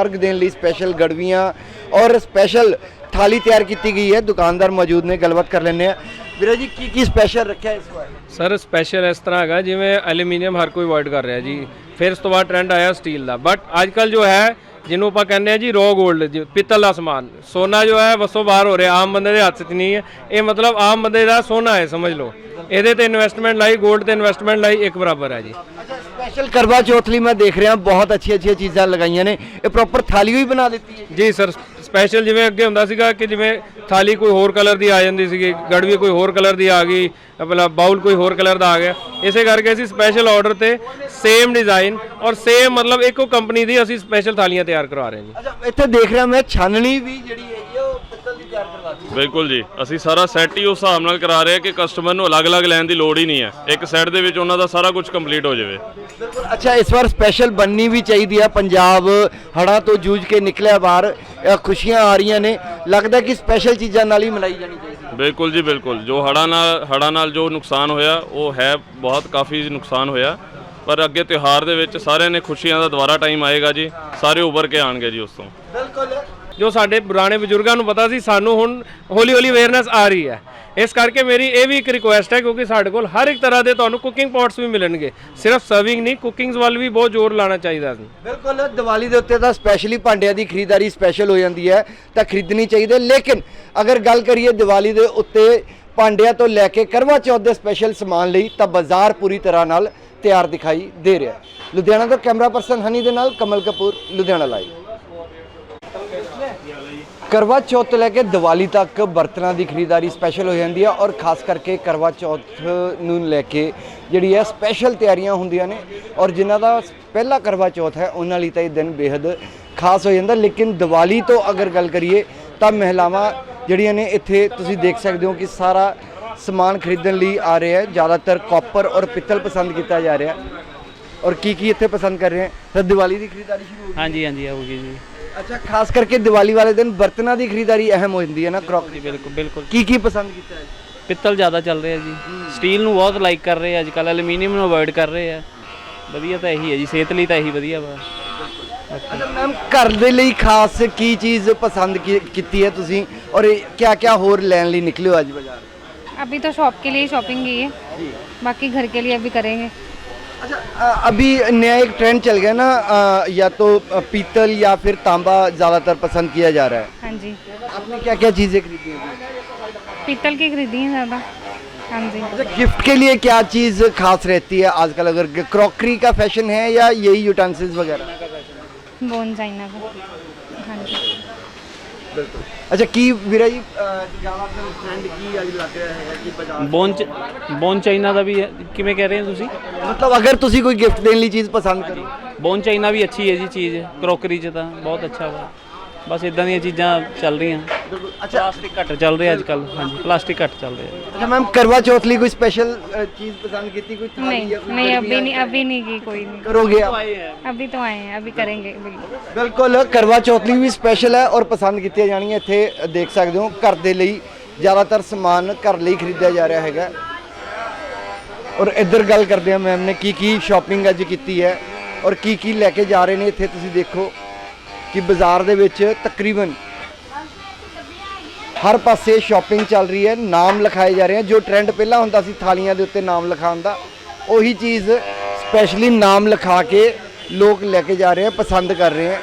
ਅਰਗ ਦੇਣ ਲਈ ਸਪੈਸ਼ਲ ਗੜਵੀਆਂ ਔਰ ਸਪੈਸ਼ਲ ਥਾਲੀ ਤਿਆਰ ਕੀਤੀ ਗਈ ਹੈ ਦੁਕਾਨਦਾਰ ਮੌਜੂਦ ਨੇ ਗੱਲਬਾਤ ਕਰ ਲੈਂਦੇ ਆ ਵੀਰੇ ਜੀ ਕੀ ਕੀ ਸਪੈਸ਼ਲ ਰੱਖਿਆ ਇਸ ਵਾਰ ਸਰ ਸਪੈਸ਼ਲ ਇਸ ਤਰ੍ਹਾਂ ਹੈਗਾ ਜਿਵੇਂ ਐਲੂਮੀਨੀਅਮ ਹਰ ਕੋਈ ਅਵੋਇਡ ਕਰ ਰਿਹਾ ਜੀ ਫਿਰ ਉਸ ਤੋਂ ਬਾਅਦ ਟ੍ਰੈਂਡ ਆਇਆ ਸਟੀਲ ਦਾ ਬਟ ਅੱਜ ਕੱਲ ਜੋ ਹੈ ਜਿਹਨੂੰ ਆਪਾਂ ਕਹਿੰਦੇ ਆ ਜੀ ਰੋ 골ਡ ਪਿੱਤਲ ਦਾ ਸਮਾਨ ਸੋਨਾ ਜੋ ਹੈ ਵਸੋਂ ਬਾਹਰ ਹੋ ਰਿਹਾ ਆਮ ਬੰਦੇ ਦੇ ਹੱਥ 'ਚ ਨਹੀਂ ਹੈ ਇਹ ਮਤਲਬ ਆਮ ਬੰਦੇ ਦਾ ਸੋਨਾ ਹੈ ਸਮਝ ਲਓ ਇਹਦੇ ਤੇ ਇਨਵੈਸਟਮੈਂਟ ਲਾਈ 골ਡ ਤੇ ਇਨਵੈਸਟਮੈਂਟ ਲਾਈ ਇੱਕ ਬਰਾਬਰ ਹੈ ਜੀ ਅੱਛਾ ਸਪੈਸ਼ਲ ਕਰਵਾ ਚੌਥ ਲਈ ਮੈਂ ਦੇਖ ਰਿਹਾ ਬਹੁਤ ਅੱਛੀ ਅੱਛੀਆਂ ਚੀਜ਼ਾਂ ਲਗਾਈਆਂ ਨੇ ਇਹ ਪ੍ਰੋਪਰ ਥਾਲੀ ਵੀ ਬਣਾ ਦਿੱਤੀ ਹੈ ਜੀ ਸਰ ਸਪੈਸ਼ਲ ਜਿਵੇਂ ਅੱਗੇ ਹੁੰਦਾ ਸੀਗਾ ਕਿ ਜਿਵੇਂ ਥਾਲੀ ਕੋਈ ਹੋਰ ਕਲਰ ਦੀ ਆ ਜਾਂਦੀ ਸੀਗੀ ਗੜਵੀ ਕੋਈ ਹੋਰ ਕਲਰ ਦੀ ਆ ਗਈ ਆਪਣਾ ਬਾਉਲ ਕੋਈ ਹੋਰ ਕਲਰ ਦਾ ਆ ਗਿਆ। ਇਸੇ ਕਰਕੇ ਅਸੀਂ ਸਪੈਸ਼ਲ ਆਰਡਰ ਤੇ ਸੇਮ ਡਿਜ਼ਾਈਨ ਔਰ ਸੇਮ ਮਤਲਬ ਇੱਕੋ ਕੰਪਨੀ ਦੀ ਅਸੀਂ ਸਪੈਸ਼ਲ ਥਾਲੀਆਂ ਤਿਆਰ ਕਰਵਾ ਰਹੇ ਹਾਂ ਜੀ। ਅੱਛਾ ਇੱਥੇ ਦੇਖ ਰਿਹਾ ਮੈਂ ਛਾਨਣੀ ਵੀ ਜਿਹੜੀ ਹੈਗੀ ਉਹ ਪਿੱਤਲ ਦੀ ਤਿਆਰ ਕਰਵਾਤੀ ਬਿਲਕੁਲ ਜੀ। ਅਸੀਂ ਸਾਰਾ ਸੈੱਟ ਹੀ ਉਸ ਹਿਸਾਬ ਨਾਲ ਕਰਾ ਰਹੇ ਹਾਂ ਕਿ ਕਸਟਮਰ ਨੂੰ ਅਲੱਗ-ਅਲੱਗ ਲੈਣ ਦੀ ਲੋੜ ਹੀ ਨਹੀਂ ਹੈ। ਇੱਕ ਸੈੱਟ ਦੇ ਵਿੱਚ ਉਹਨਾਂ ਦਾ ਸਾਰਾ ਕੁਝ ਕੰਪਲੀਟ ਹੋ ਜਾਵੇ। ਬਿਲਕੁਲ। ਅੱਛਾ ਇਸ ਵਾਰ ਸਪੈਸ਼ਲ ਬੰਨੀ ਵੀ ਚਾਹੀਦੀ ਆ ਪੰਜਾਬ ਹੜ੍ਹਾਂ ਤੋਂ ਜੂਝ ਕੇ ਨਿਕਲਿਆ ਬਾਹਰ। ਅ, ਖੁਸ਼ੀਆਂ ਆ ਰਹੀਆਂ ਨੇ। ਲੱਗਦਾ ਕਿ ਸਪੈਸ਼ਲ ਚੀਜ਼ਾਂ ਨਾਲ ਹੀ ਮਨਾਈ ਜਾਣੀ ਚਾਹੀਦੀ ਹੈ। ਬਿਲਕੁਲ ਜੀ ਬਿਲਕੁਲ। ਜੋ ਹੜ੍ਹਾਂ ਨਾਲ ਹੜ੍ਹਾਂ ਨਾਲ ਜੋ ਨੁਕਸਾਨ ਹੋਇਆ ਉਹ ਹੈ ਬਹੁਤ ਕਾਫੀ ਨੁਕਸਾਨ ਹੋਇਆ। ਪਰ ਅੱਗੇ ਤਿਉਹਾਰ ਦੇ ਵਿੱਚ ਸਾਰਿਆਂ ਨੇ ਖੁਸ਼ੀਆਂ ਦਾ ਦੁਬਾਰਾ ਟਾਈਮ ਆਏਗਾ ਜੀ। ਸਾਰੇ ਉੱਭਰ ਕੇ ਆਣਗੇ ਜੀ ਉਸ ਤੋਂ। ਬਿਲਕੁਲ। ਜੋ ਸਾਡੇ ਪੁਰਾਣੇ ਬਜ਼ੁਰਗਾਂ ਨੂੰ ਪਤਾ ਸੀ, ਸਾਨੂੰ ਹੁਣ ਹੌਲੀ ਹੌਲੀ ਅਵੇਅਰਨੈਸ ਆ ਰਹੀ ਹੈ। ਇਸ ਕਰਕੇ ਮੇਰੀ ਇਹ ਵੀ ਇੱਕ ਰਿਕੁਐਸਟ ਹੈ, ਕਿਉਂਕਿ ਸਾਡੇ ਕੋਲ ਹਰ ਇੱਕ ਤਰ੍ਹਾਂ ਦੇ ਤੁਹਾਨੂੰ ਕੁਕਿੰਗ ਪੌਟਸ ਵੀ ਮਿਲਣਗੇ। ਸਿਰਫ ਸਰਵਿੰਗ ਨਹੀਂ ਕੁਕਿੰਗਸ ਵੱਲ ਵੀ ਬਹੁਤ ਜ਼ੋਰ ਲਾਣਾ ਚਾਹੀਦਾ ਸੀ। ਬਿਲਕੁਲ, ਦੀਵਾਲੀ ਦੇ ਉੱਤੇ ਤਾਂ ਸਪੈਸ਼ਲੀ ਭਾਂਡਿਆਂ ਦੀ ਖਰੀਦਦਾਰੀ ਸਪੈਸ਼ਲ ਹੋ ਜਾਂਦੀ ਹੈ, ਤਾਂ ਖਰੀਦਣੀ ਚਾਹੀਦੀ ਹੈ। ਲੇਕਿਨ ਅਗਰ ਗੱਲ ਕਰੀਏ ਦੀਵਾਲੀ ਦੇ ਉੱਤੇ ਭਾਂਡਿਆਂ ਤੋਂ ਲੈ ਕੇ ਕਰਵਾ ਚੌਥ ਦੇ ਸਪੈਸ਼ਲ ਸਮਾਨ ਲਈ, ਤਾਂ ਬਾਜ਼ਾਰ ਪੂਰੀ ਤਰ੍ਹਾਂ ਨਾਲ ਤਿਆਰ ਦਿਖਾਈ ਦੇ ਰਿਹਾ ਲੁਧਿਆਣਾ ਤੋਂ ਕੈਮਰਾ ਪਰਸਨ ਹਨੀ ਦੇ ਨਾਲ ਕਮਲ ਕਪੂਰ, ਲੁਧਿਆਣਾ ਲਾਈਵ ਕਰਵਾ ਚੌਥ ਤੋਂ ਲੈ ਕੇ ਦੀਵਾਲੀ ਤੱਕ ਬਰਤਨਾਂ ਦੀ ਖਰੀਦਦਾਰੀ ਸਪੈਸ਼ਲ ਹੋ ਜਾਂਦੀ ਹੈ ਔਰ ਖਾਸ ਕਰਕੇ ਕਰਵਾ ਚੌਥ ਨੂੰ ਲੈ ਕੇ ਜਿਹੜੀ ਹੈ ਸਪੈਸ਼ਲ ਤਿਆਰੀਆਂ ਹੁੰਦੀਆਂ ਨੇ ਔਰ ਜਿਨ੍ਹਾਂ ਦਾ ਪਹਿਲਾ ਕਰਵਾ ਚੌਥ ਹੈ, ਉਹਨਾਂ ਲਈ ਤਾਂ ਇਹ ਦਿਨ ਬੇहद ਖਾਸ ਹੋ ਜਾਂਦਾ। ਲੇਕਿਨ ਦੀਵਾਲੀ ਤੋਂ ਅਗਰ ਗੱਲ ਕਰੀਏ ਤਾਂ ਮਹਿਲਾਵਾਂ ਜਿਹੜੀਆਂ ਨੇ ਇੱਥੇ ਤੁਸੀਂ ਦੇਖ ਸਕਦੇ ਹੋ ਕਿ ਸਾਰਾ ਸਮਾਨ ਖਰੀਦਣ ਲਈ ਆ ਰਹੇ ਹੈ ਜ਼ਿਆਦਾਤਰ ਕਾਪਰ ਔਰ ਪਿੱਤਲ ਪਸੰਦ ਕੀਤਾ ਜਾ ਰਿਹਾ। ਔਰ ਕੀ ਕੀ ਇੱਥੇ ਪਸੰਦ ਕਰ ਰਹੇ ਹੈ ਤਾਂ ਦੀਵਾਲੀ ਦੀ ਖਰੀਦਦਾਰੀ ਸ਼ੁਰੂ ਹੋ ਗਈ। ਹਾਂਜੀ ਹਾਂਜੀ, ਆਊਗੀ ਜੀ। ਅੱਛਾ ਖਾਸ ਕਰਕੇ ਦੀਵਾਲੀ ਵਾਲੇ ਦਿਨ ਬਰਤਨਾਂ ਦੀ ਖਰੀਦਦਾਰੀ ਅਹਿਮ ਹੋ ਜਾਂਦੀ ਹੈ ਨਾ ਕਰੋਕਰੀ ਬਿਲਕੁਲ ਬਿਲਕੁਲ ਕੀ ਕੀ ਪਸੰਦ ਕੀਤਾ ਹੈ ਪਿੱਤਲ ਜ਼ਿਆਦਾ ਚੱਲ ਰਿਹਾ ਜੀ ਸਟੀਲ ਨੂੰ ਬਹੁਤ ਲਾਈਕ ਕਰ ਰਹੇ ਆ ਅੱਜ ਕੱਲ ਐਲੂਮੀਨੀਅਮ ਨੂੰ ਅਵੋਇਡ ਕਰ ਰਹੇ ਆ ਵਧੀਆ ਤਾਂ ਇਹੀ ਹੈ ਜੀ ਸਿਹਤ ਲਈ ਤਾਂ ਇਹੀ ਵਧੀਆ ਵਾ ਅੱਛਾ ਮੈਮ ਘਰ ਦੇ ਲਈ ਖਾਸ ਕੀ ਚੀਜ਼ ਪਸੰਦ ਕੀ- ਕੀਤੀ ਹੈ ਤੁਸੀਂ ਔਰ ਕਿਆ ਕਿਆ ਹੋਰ ਲੈਣ ਲਈ ਨਿਕਲੇ ਹੋ ਅੱਜ ਬਾਜ਼ਾਰ अभी तो शॉप के लिए शॉपिंग की है बाकी घर के लिए अभी करेंगे अच्छा अभी नया एक ट्रेंड चल गया ना या तो पीतल या फिर तांबा ज़्यादातर पसंद किया जा रहा है। हाँ जी। आपने क्या क्या चीज़ें खरीदी हैं? पीतल की खरीदी है ज़्यादा। हाँ जी। अच्छा गिफ्ट के लिए क्या चीज़ खास रहती है? आजकल अगर क्रॉकरी का फ़ैशन है या यही यूटेंसिल्स वगैरह? बोन चाइना का। हाँ जी। ਅੱਛਾ ਕੀ ਵੀਰਾ ਜੀ? ਜ਼ਿਆਦਾਤਰ ਟ੍ਰੈਂਡ ਕੀ ਅੱਜ ਲੱਗ ਰਿਹਾ ਹੈ ਕਿ ਬਾਜ਼ਾਰ ਬੋਨ ਬੋਨ ਚਾਈਨਾ ਦਾ ਵੀ ਕਿਵੇਂ ਕਹਿ ਰਹੇ ਹੋ ਤੁਸੀਂ? ਮਤਲਬ ਅਗਰ ਤੁਸੀਂ ਕੋਈ ਗਿਫਟ ਦੇਣ ਲਈ ਚੀਜ਼ ਪਸੰਦ ਕਰੋ। ਬੋਨ ਚਾਈਨਾ ਵੀ ਅੱਛੀ ਹੈ ਜੀ ਚੀਜ਼। ਕਰੋਕਰੀ ਚ ਤਾਂ ਬਹੁਤ ਅੱਛਾ ਵਾ। ਬਸ ਇਦਾਂ ਦੀਆਂ ਚੀਜ਼ਾਂ ਚੱਲ ਰਹੀਆਂ ਅੱਛਾ ਪਲਾਸਟਿਕ ਘੱਟ ਚੱਲ ਰਿਹਾ ਅੱਜ ਕੱਲ ਹਾਂਜੀ ਪਲਾਸਟਿਕ ਘੱਟ ਚੱਲ ਰਿਹਾ अच्छा मैम करवा चौथ ਲਈ ਕੋਈ ਸਪੈਸ਼ਲ ਚੀਜ਼ ਪਸੰਦ ਕੀਤੀ ਕੋਈ थाली नहीं या कोई नहीं गड़वी अभी या- नहीं अभी नहीं की कोई नहीं करोगे आप अभी तो आए हैं अभी करेंगे बिल्कुल ਬਿਲਕੁਲ ਕਰਵਾ ਚੌਥ ਲਈ ਵੀ ਸਪੈਸ਼ਲ ਹੈ ਔਰ ਪਸੰਦ ਕੀਤੀਆਂ ਜਾਣੀਆਂ ਇੱਥੇ ਦੇਖ ਸਕਦੇ ਹੋ ਘਰ ਦੇ ਲਈ ਜ਼ਿਆਦਾਤਰ ਸਮਾਨ ਘਰ ਲਈ ਖਰੀਦਿਆ ਜਾ ਰਿਹਾ ਹੈਗਾ ਔਰ ਇੱਧਰ ਗੱਲ ਕਰਦੇ ਆ ਮੈਮ ਨੇ ਕੀ ਕੀ ਸ਼ਾਪਿੰਗ ਅੱਜ ਕੀਤੀ ਹੈ ਔਰ ਕੀ ਕੀ ਲੈ ਕੇ ਜਾ ਰਹੇ ਨੇ ਇੱਥੇ ਤੁਸੀਂ ਦੇਖੋ ਕਿ ਬਾਜ਼ਾਰ ਦੇ ਵਿੱਚ ਤਕਰੀਬਨ ਹਰ ਪਾਸੇ ਸ਼ਾਪਿੰਗ ਚੱਲ ਰਹੀ ਹੈ, ਨਾਮ ਲਿਖਾਏ ਜਾ ਰਹੇ ਹਨ ਜੋ ਟ੍ਰੈਂਡ ਪਹਿਲਾਂ ਹੁੰਦਾ ਸੀ ਥਾਲੀਆਂ ਦੇ ਉੱਤੇ ਨਾਮ ਲਿਖਾਉਣ ਦਾ, ਉਹੀ ਚੀਜ਼ ਸਪੈਸ਼ਲੀ ਨਾਮ ਲਿਖਾ ਕੇ ਲੋਕ ਲੈ ਕੇ ਜਾ ਰਹੇ ਹਨ ਪਸੰਦ ਕਰ ਰਹੇ ਹਨ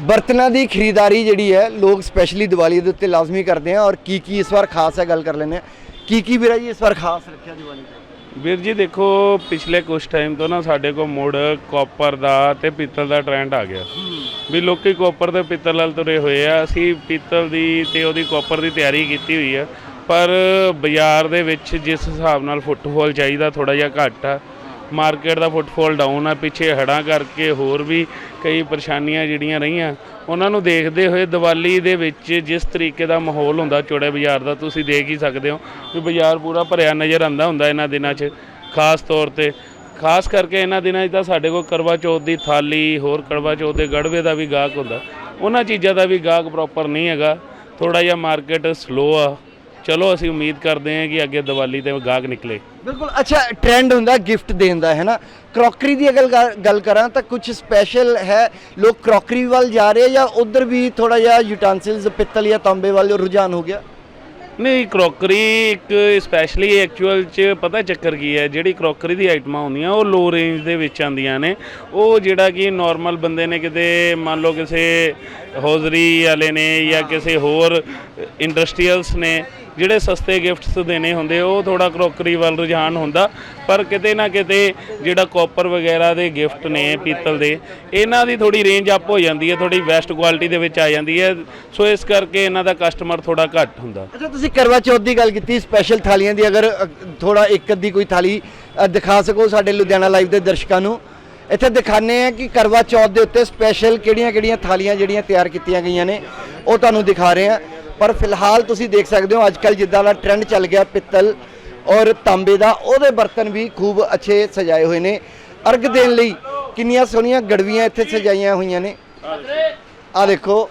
ਬਰਤਨਾਂ ਦੀ ਖਰੀਦਦਾਰੀ ਜਿਹੜੀ ਹੈ, ਲੋਕ ਸਪੈਸ਼ਲੀ ਦੀਵਾਲੀ ਦੇ ਉੱਤੇ ਲਾਜ਼ਮੀ ਕਰਦੇ ਆ ਔਰ ਕੀ ਕੀ ਇਸ ਵਾਰ ਖਾਸ ਹੈ, ਗੱਲ ਕਰ ਲੈਂਦੇ ਆ ਕੀ ਕੀ ਵੀਰਾ ਜੀ ਇਸ ਵਾਰ ਖਾਸ ਰੱਖਿਆ ਦੀਵਾਲੀ ਤੇ? ਵੀਰ ਜੀ ਦੇਖੋ, ਪਿਛਲੇ ਕੁਝ ਟਾਈਮ ਤੋਂ ਨਾ ਸਾਡੇ ਕੋਲ ਮੁੜ ਕਾਪਰ ਦਾ ਤੇ ਪਿੱਤਲ ਦਾ ਟ੍ਰੈਂਡ ਆ ਗਿਆ। ਵੀ ਲੋਕੀ ਕਾਪਰ ਤੇ ਪਿੱਤਲ ਨਾਲ ਤੁਰੇ ਹੋਏ ਆ। ਅਸੀਂ ਪਿੱਤਲ ਦੀ ਤੇ ਉਹਦੀ ਕਾਪਰ ਦੀ ਤਿਆਰੀ ਕੀਤੀ ਹੋਈ ਆ। ਪਰ ਬਾਜ਼ਾਰ ਦੇ ਵਿੱਚ ਜਿਸ ਹਿਸਾਬ ਨਾਲ ਫੁੱਟਫਾਲ ਚਾਹੀਦਾ ਥੋੜਾ ਜਿਹਾ ਘੱਟ ਆ। ਮਾਰਕੀਟ ਦਾ ਫੁੱਟਫਾਲ ਡਾਊਨ ਆ, ਪਿੱਛੇ ਹੜਾਂ ਕਰਕੇ ਹੋਰ ਵੀ ਕਈ ਪਰੇਸ਼ਾਨੀਆਂ ਜਿਹੜੀਆਂ ਰਹੀਆਂ। ਉਹਨਾਂ ਨੂੰ ਦੇਖਦੇ ਹੋਏ ਦੀਵਾਲੀ ਦੇ ਵਿੱਚ ਜਿਸ ਤਰੀਕੇ ਦਾ ਮਾਹੌਲ ਹੁੰਦਾ ਚੋੜੇ ਬਾਜ਼ਾਰ ਦਾ, ਤੁਸੀਂ ਦੇਖ ਹੀ ਸਕਦੇ ਹੋ ਵੀ ਬਾਜ਼ਾਰ ਪੂਰਾ ਭਰਿਆ ਨਜ਼ਰ ਆਉਂਦਾ ਹੁੰਦਾ ਇਹਨਾਂ ਦਿਨਾਂ 'ਚ, ਖਾਸ ਤੌਰ ਤੇ। ਖਾਸ ਕਰਕੇ ਇਹਨਾਂ ਦਿਨਾਂ 'ਚ ਤਾਂ ਸਾਡੇ ਕੋਲ ਕਰਵਾ ਚੌਥ ਦੀ ਥਾਲੀ, ਹੋਰ ਕਰਵਾ ਚੌਥ ਦੇ ਗੜਵੇ ਦਾ ਵੀ ਗਾਹਕ ਹੁੰਦਾ। ਉਹਨਾਂ ਚੀਜ਼ਾਂ ਦਾ ਵੀ ਗਾਹਕ ਪ੍ਰੋਪਰ ਨਹੀਂ ਹੈਗਾ। ਥੋੜਾ ਜਿਹਾ ਮਾਰਕੀਟ ਸਲੋ ਆ। ਚਲੋ ਅਸੀਂ ਉਮੀਦ ਕਰਦੇ ਹਾਂ ਕਿ ਅੱਗੇ ਦੀਵਾਲੀ ਤੇ ਗਾਹਕ ਨਿਕਲੇ। ਬਿਲਕੁਲ ਅੱਛਾ ਟ੍ਰੈਂਡ ਹੁੰਦਾ ਗਿਫਟ ਦੇਣ ਦਾ ਹੈ ਨਾ ਕਰੋਕਰੀ ਦੀ ਅਗਰ ਗੱਲ- ਗੱਲ ਕਰਾਂ ਤਾਂ ਕੁਝ ਸਪੈਸ਼ਲ ਹੈ? ਲੋਕ ਕਰੋਕਰੀ ਵੱਲ ਜਾ ਰਹੇ ਆ ਜਾਂ ਉਧਰ ਵੀ ਥੋੜਾ ਜਿਹਾ ਯੂਟੈਂਸਿਲਸ ਪਿੱਤਲ ਜਾਂ ਤਾਂਬੇ ਵੱਲ ਰੁਝਾਨ ਹੋ ਗਿਆ? ਨਹੀਂ ਕਰੋਕਰੀ ਇੱਕ ਸਪੈਸ਼ਲੀ ਐਕਚੁਅਲ ਚ ਪਤਾ ਚੱਕਰ ਕੀ ਹੈ? ਜਿਹੜੀ ਕਰੋਕਰੀ ਦੀ ਆਈਟਮਾਂ ਹੁੰਦੀਆਂ ਉਹ ਲੋ ਰੇਂਜ ਦੇ ਵਿੱਚ ਆਉਂਦੀਆਂ ਨੇ। ਉਹ ਜਿਹੜਾ ਕਿ ਨਾਰਮਲ ਬੰਦੇ ਨੇ ਕਿਤੇ ਮੰਨ ਲਓ ਕਿਸੇ ਹੌਜ਼ਰੀ ਵਾਲੇ ਨੇ ਜਾਂ ਕਿਸੇ ਹੋਰ ਇੰਡਸਟਰੀਅਲਸ ਨੇ ਜਿਹੜੇ ਸਸਤੇ ਗਿਫਟਸ ਦੇਣੇ ਹੁੰਦੇ, ਉਹ ਥੋੜਾ ਕਰੋਕਰੀ ਵੱਲ ਰੁਝਾਨ ਹੁੰਦਾ, ਪਰ ਕਿਤੇ ਨਾ ਕਿਤੇ ਜਿਹੜਾ ਕਾਪਰ ਵਗੈਰਾ ਦੇ ਗਿਫਟ ਨੇ ਪੀਤਲ ਦੇ, ਇਹਨਾਂ ਦੀ ਥੋੜੀ ਰੇਂਜ ਅਪ ਹੋ ਜਾਂਦੀ ਹੈ ਥੋੜੀ ਬੈਸਟ ਕੁਆਲਿਟੀ ਦੇ ਵਿੱਚ ਆ ਜਾਂਦੀ ਹੈ, ਸੋ ਇਸ ਕਰਕੇ ਇਹਨਾਂ ਦਾ ਕਸਟਮਰ ਥੋੜਾ ਘੱਟ ਹੁੰਦਾ। ਅੱਛਾ, ਤੁਸੀਂ ਕਰਵਾ ਚੌਥ ਦੀ ਗੱਲ ਕੀਤੀ ਸਪੈਸ਼ਲ ਥਾਲੀਆਂ ਦੀ, ਅਗਰ ਥੋੜਾ ਇੱਕ ਅੱਧੀ ਕੋਈ ਥਾਲੀ ਦਿਖਾ ਸਕੋ ਸਾਡੇ ਲੁਧਿਆਣਾ ਲਾਈਵ ਦੇ ਦਰਸ਼ਕਾਂ ਨੂੰ। ਇੱਥੇ ਦਿਖਾਣੇ ਆ ਕਿ ਕਰਵਾ ਚੌਥ ਦੇ ਉੱਤੇ ਸਪੈਸ਼ਲ ਕਿਹੜੀਆਂ-ਕਿਹੜੀਆਂ ਥਾਲੀਆਂ ਜਿਹੜੀਆਂ ਤਿਆਰ ਕੀਤੀਆਂ ਗਈਆਂ ਨੇ, ਉਹ ਤੁਹਾਨੂੰ ਦਿਖਾ ਰਹੇ ਆ ਪਰ ਫਿਲਹਾਲ ਤੁਸੀਂ ਦੇਖ ਸਕਦੇ ਹੋ ਅੱਜ ਅੱਜਕੱਲ ਜਿੱਦਾਂ ਦਾ ਟ੍ਰੈਂਡ ਚੱਲ ਗਿਆ ਪਿੱਤਲ ਔਰ ਤਾਂਬੇ ਦਾ, ਉਹਦੇ ਬਰਤਨ ਵੀ ਖੂਬ ਅੱਛੇ ਸਜਾਏ ਹੋਏ ਨੇ। ਅਰਗ ਦੇਣ ਲਈ ਕਿੰਨੀਆਂ ਸੋਹਣੀਆਂ ਗੜਵੀਆਂ ਇੱਥੇ ਸਜਾਈਆਂ ਹੋਈਆਂ ਨੇ। ਆ ਦੇਖੋ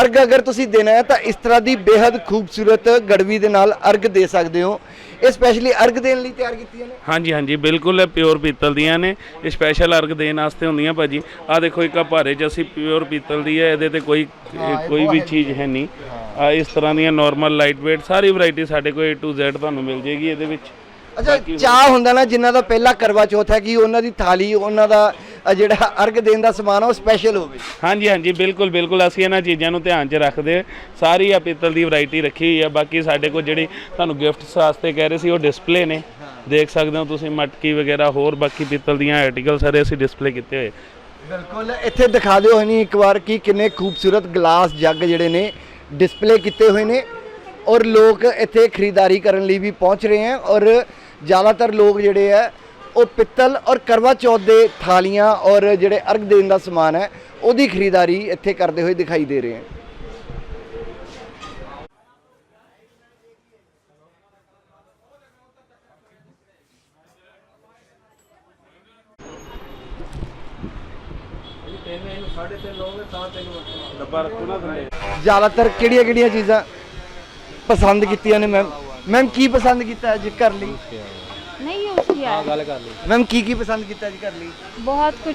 ਅਰਗ ਅਗਰ ਤੁਸੀਂ ਦੇਣਾ ਹੈ ਤਾਂ ਇਸ ਤਰ੍ਹਾਂ ਦੀ ਬੇहद ਖੂਬਸੂਰਤ ਗੜਵੀ ਦੇ ਨਾਲ ਅਰਗ ਦੇ ਸਕਦੇ ਹੋ। ਇਹ ਸਪੈਸ਼ਲੀ ਅਰਗ ਦੇਣ ਲਈ ਤਿਆਰ ਕੀਤੀਆਂ ਨੇ। ਹਾਂਜੀ ਹਾਂਜੀ ਬਿਲਕੁਲ ਇਹ ਪਿਓਰ ਪੀਤਲ ਦੀਆਂ ਨੇ। ਇਹ ਸਪੈਸ਼ਲ ਅਰਗ ਦੇਣ ਵਾਸਤੇ ਹੁੰਦੀਆਂ ਭਾਜੀ। ਆ ਦੇਖੋ ਇੱਕ ਆ ਭਾਰੇ ਚ ਅਸੀਂ ਪਿਓਰ ਪੀਤਲ ਦੀ ਹੈ ਇਹਦੇ ਤੇ ਕੋਈ ਕੋਈ ਵੀ ਚੀਜ਼ ਹੈ ਨਹੀਂ। ਆ ਇਸ ਤਰ੍ਹਾਂ ਦੀਆਂ ਨਾਰਮਲ ਲਾਈਟ weight ਸਾਰੀ ਵੈਰਾਈਟੀ ਸਾਡੇ ਕੋਲ A to Z ਤੁਹਾਨੂੰ ਮਿਲ ਜੇਗੀ ਇਹਦੇ ਵਿੱਚ। ਅੱਛਾ ਚਾਹ ਹੁੰਦਾ ਨਾ ਜਿਨ੍ਹਾਂ ਦਾ ਪਹਿਲਾ ਕਰਵਾ ਚੌਥ ਹੈ ਕਿ ਉਹਨਾਂ ਦੀ ਥਾਲੀ ਉਹਨਾਂ ਦਾ ਅ, ਜਿਹੜਾ ਅਰਗ ਦੇਣ ਦਾ ਸਮਾਨ ਆ ਉਹ ਸਪੈਸ਼ਲ ਹੋਵੇ। ਹਾਂਜੀ ਹਾਂਜੀ ਬਿਲਕੁਲ ਬਿਲਕੁਲ ਅਸੀਂ ਇਹਨਾਂ ਚੀਜ਼ਾਂ ਨੂੰ ਧਿਆਨ 'ਚ ਰੱਖਦੇ ਸਾਰੀ ਆ ਪਿੱਤਲ ਦੀ ਵੈਰਾਈਟੀ ਰੱਖੀ ਹੋਈ ਆ। ਬਾਕੀ ਸਾਡੇ ਕੋਲ ਜਿਹੜੀ ਤੁਹਾਨੂੰ ਗਿਫਟਸ ਵਾਸਤੇ ਕਹਿ ਰਹੇ ਸੀ ਉਹ ਡਿਸਪਲੇ ਨੇ। ਦੇਖ ਸਕਦੇ ਹੋ ਤੁਸੀਂ ਮਟਕੀ ਵਗੈਰਾ ਹੋਰ ਬਾਕੀ ਪਿੱਤਲ ਦੀਆਂ ਆਰਟੀਕਲ ਸਾਰੇ ਅਸੀਂ ਡਿਸਪਲੇ ਕੀਤੇ ਹੋਏ। ਬਿਲਕੁਲ ਇੱਥੇ ਦਿਖਾ ਦਿਓ ਹਨੀ ਇੱਕ ਵਾਰ ਕਿ ਕਿੰਨੇ ਖੂਬਸੂਰਤ ਗਲਾਸ ਜੱਗ ਜਿਹੜੇ ਨੇ ਡਿਸਪਲੇ ਕੀਤੇ ਹੋਏ ਨੇ। ਔਰ ਲੋਕ ਇੱਥੇ ਖਰੀਦਦਾਰੀ ਕਰਨ ਲਈ ਵੀ ਪਹੁੰਚ ਰਹੇ ਹਨ ਔਰ ਜ਼ਿਆਦਾਤਰ ਲੋਕ ਜਿਹੜੇ ਆ, ਉਹ ਪਿੱਤਲ ਔਰ ਕਰਵਾ ਚੌਥ ਦੇ ਥਾਲੀਆਂ ਔਰ ਜਿਹੜੇ ਅਰਗ ਦੇਣ ਦਾ ਸਮਾਨ ਹੈ, ਉਹਦੀ ਖਰੀਦਦਾਰੀ ਇੱਥੇ ਕਰਦੇ ਹੋਏ ਦਿਖਾਈ ਦੇ ਰਹੇ ਹਨ ਜ਼ਿਆਦਾਤਰ ਕਿਹੜੀਆਂ ਕਿਹੜੀਆਂ ਚੀਜ਼ਾਂ ਪਸੰਦ ਕੀਤੀਆਂ ਨੇ ਮੈਮ? ਮੈਮ ਕੀ ਪਸੰਦ ਕੀਤਾ ਅੱਜ ਘਰ ਲਈ? ਨਹੀਂ ਉਸ ਯਾਰ। ਗੱਲ ਕਰ ਲਈ। ਮੈਮ ਕੀ ਕੀ ਪਸੰਦ ਕੀਤਾ ਅੱਜ ਘਰ ਲਈ? ਬਹੁਤ ਕੁਝ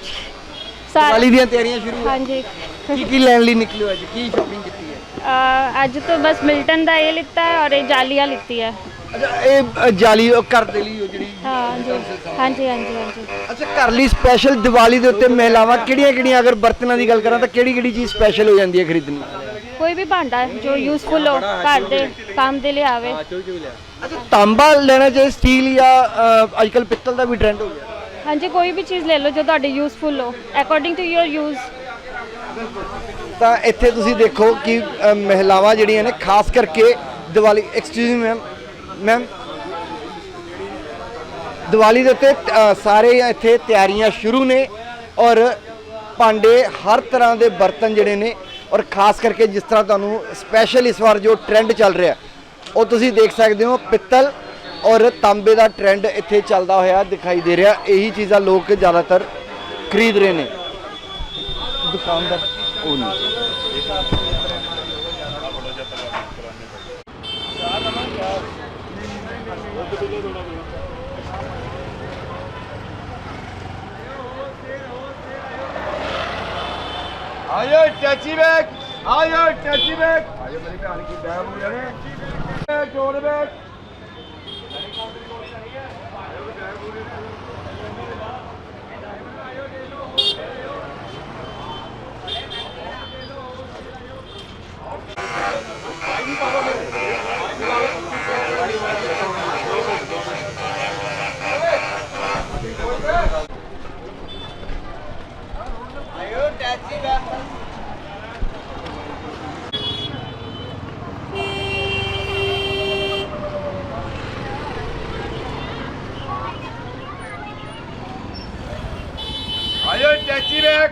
ਦੀਵਾਲੀ ਦੀਆਂ ਤਿਆਰੀਆਂ ਸ਼ੁਰੂ ਹਾਂਜੀ। ਕੀ ਕੀ ਲੈਣ ਲਈ ਨਿਕਲੇ ਅੱਜ? ਕੀ ਸ਼ਾਪਿੰਗ ਕੀਤੀ ਹੈ? ਅੱਜ ਤੋਂ ਬਸ ਮਿਲਟਨ ਦਾ ਇਹ ਲਿੱਤਾ ਹੈ ਔਰ ਇਹ ਜਾਲੀਆਂ ਲਿੱਤੀ ਹੈ। ਅੱਛਾ ਇਹ ਜਾਲੀ ਉਹ ਘਰ ਦੇ ਲਈ ਉਹ ਜਿਹੜੀ ਹਾਂਜੀ। ਹਾਂਜੀ ਹਾਂਜੀ ਹਾਂਜੀ। ਅੱਛਾ ਘਰ ਲਈ ਸਪੈਸ਼ਲ ਦੀਵਾਲੀ ਦੇ ਉੱਤੇ ਮਹਿਲਾਵਾਂ ਕਿਹੜੀਆਂ ਕਿਹੜੀਆਂ ਅਗਰ ਬਰਤਨਾਂ ਦੀ ਗੱਲ ਕਰਾਂ ਤਾਂ ਕਿਹੜੀ ਕਿਹੜੀ ਚੀਜ਼ ਸਪੈਸ਼ਲ ਹੋ ਜਾਂਦੀ ਹੈ ਖਰੀਦਣ ਖਰੀਦਣੀ? ਕੋਈ ਵੀ ਭਾਂਡਾ ਜੋ ਯੂਜ਼ਫੁਲ ਹੋ ਘਰ ਦੇ ਕੰਮ ਦੇ ਲਈ ਆਵੇ। ਅੱਛਾ ਤਾਂਬਾ ਲੈਣਾ ਚਾਹੀਏ ਸਟੀਲ ਜਾਂ ਅ, ਅੱਜਕੱਲ ਪਿੱਤਲ ਦਾ ਵੀ ਟ੍ਰੈਂਡ ਹੋ ਗਿਆ। ਹਾਂਜੀ ਕੋਈ ਵੀ ਚੀਜ਼ ਲੈ ਲਓ ਜੋ ਤੁਹਾਡੇ ਯੂਜ਼ਫੁਲ ਹੋ ਅਕੋਰਡਿੰਗ ਟੂ ਯੋਰ ਯੂਜ਼ ਤਾਂ ਇੱਥੇ ਤੁਸੀਂ ਦੇਖੋ ਕਿ ਅ, ਮਹਿਲਾਵਾਂ ਜਿਹੜੀਆਂ ਨੇ ਖਾਸ ਕਰਕੇ Diwali excuse me ma'am ma'am Diwali ਦੇ ਉੱਤੇ ਅ, ਸਾਰੇ ਇੱਥੇ ਤਿਆਰੀਆਂ ਸ਼ੁਰੂ ਨੇ ਔਰ ਭਾਂਡੇ ਹਰ ਤਰ੍ਹਾਂ ਦੇ ਬਰਤਨ ਜਿਹੜੇ ਨੇ ਔਰ ਖਾਸ ਕਰਕੇ ਜਿਸ ਤਰ੍ਹਾਂ ਤੁਹਾਨੂੰ ਸਪੈਸ਼ਲ ਇਸ ਵਾਰ ਜੋ ਟ੍ਰੈਂਡ ਚੱਲ ਰਿਹਾ ਉਹ ਤੁਸੀਂ ਦੇਖ ਸਕਦੇ ਹੋ ਪਿੱਤਲ ਔਰ ਤਾਂਬੇ ਦਾ ਟ੍ਰੈਂਡ ਇੱਥੇ ਚੱਲਦਾ ਹੋਇਆ ਦਿਖਾਈ ਦੇ ਰਿਹਾ। ਇਹੀ ਚੀਜ਼ਾਂ ਲੋਕ ਜ਼ਿਆਦਾਤਰ ਖਰੀਦ ਰਹੇ ਨੇ। ਦੁਕਾਨਦਾਰ। ਉਹ ਨਹੀਂ। ਆਇਓ ਚਾਚੀ ਬੈਗ ਆਇਓ ਚਾਚੀ ਬੈਗ ਆਇਓ ਮੇਰੀ ਭੈਣ ਕੀ ਬੈਗ ਹੋ ਜਾਣੇ। ਜੋੜ ਬੈਗ ਆਇਓ ਚਾਚੀ ਬੈਗ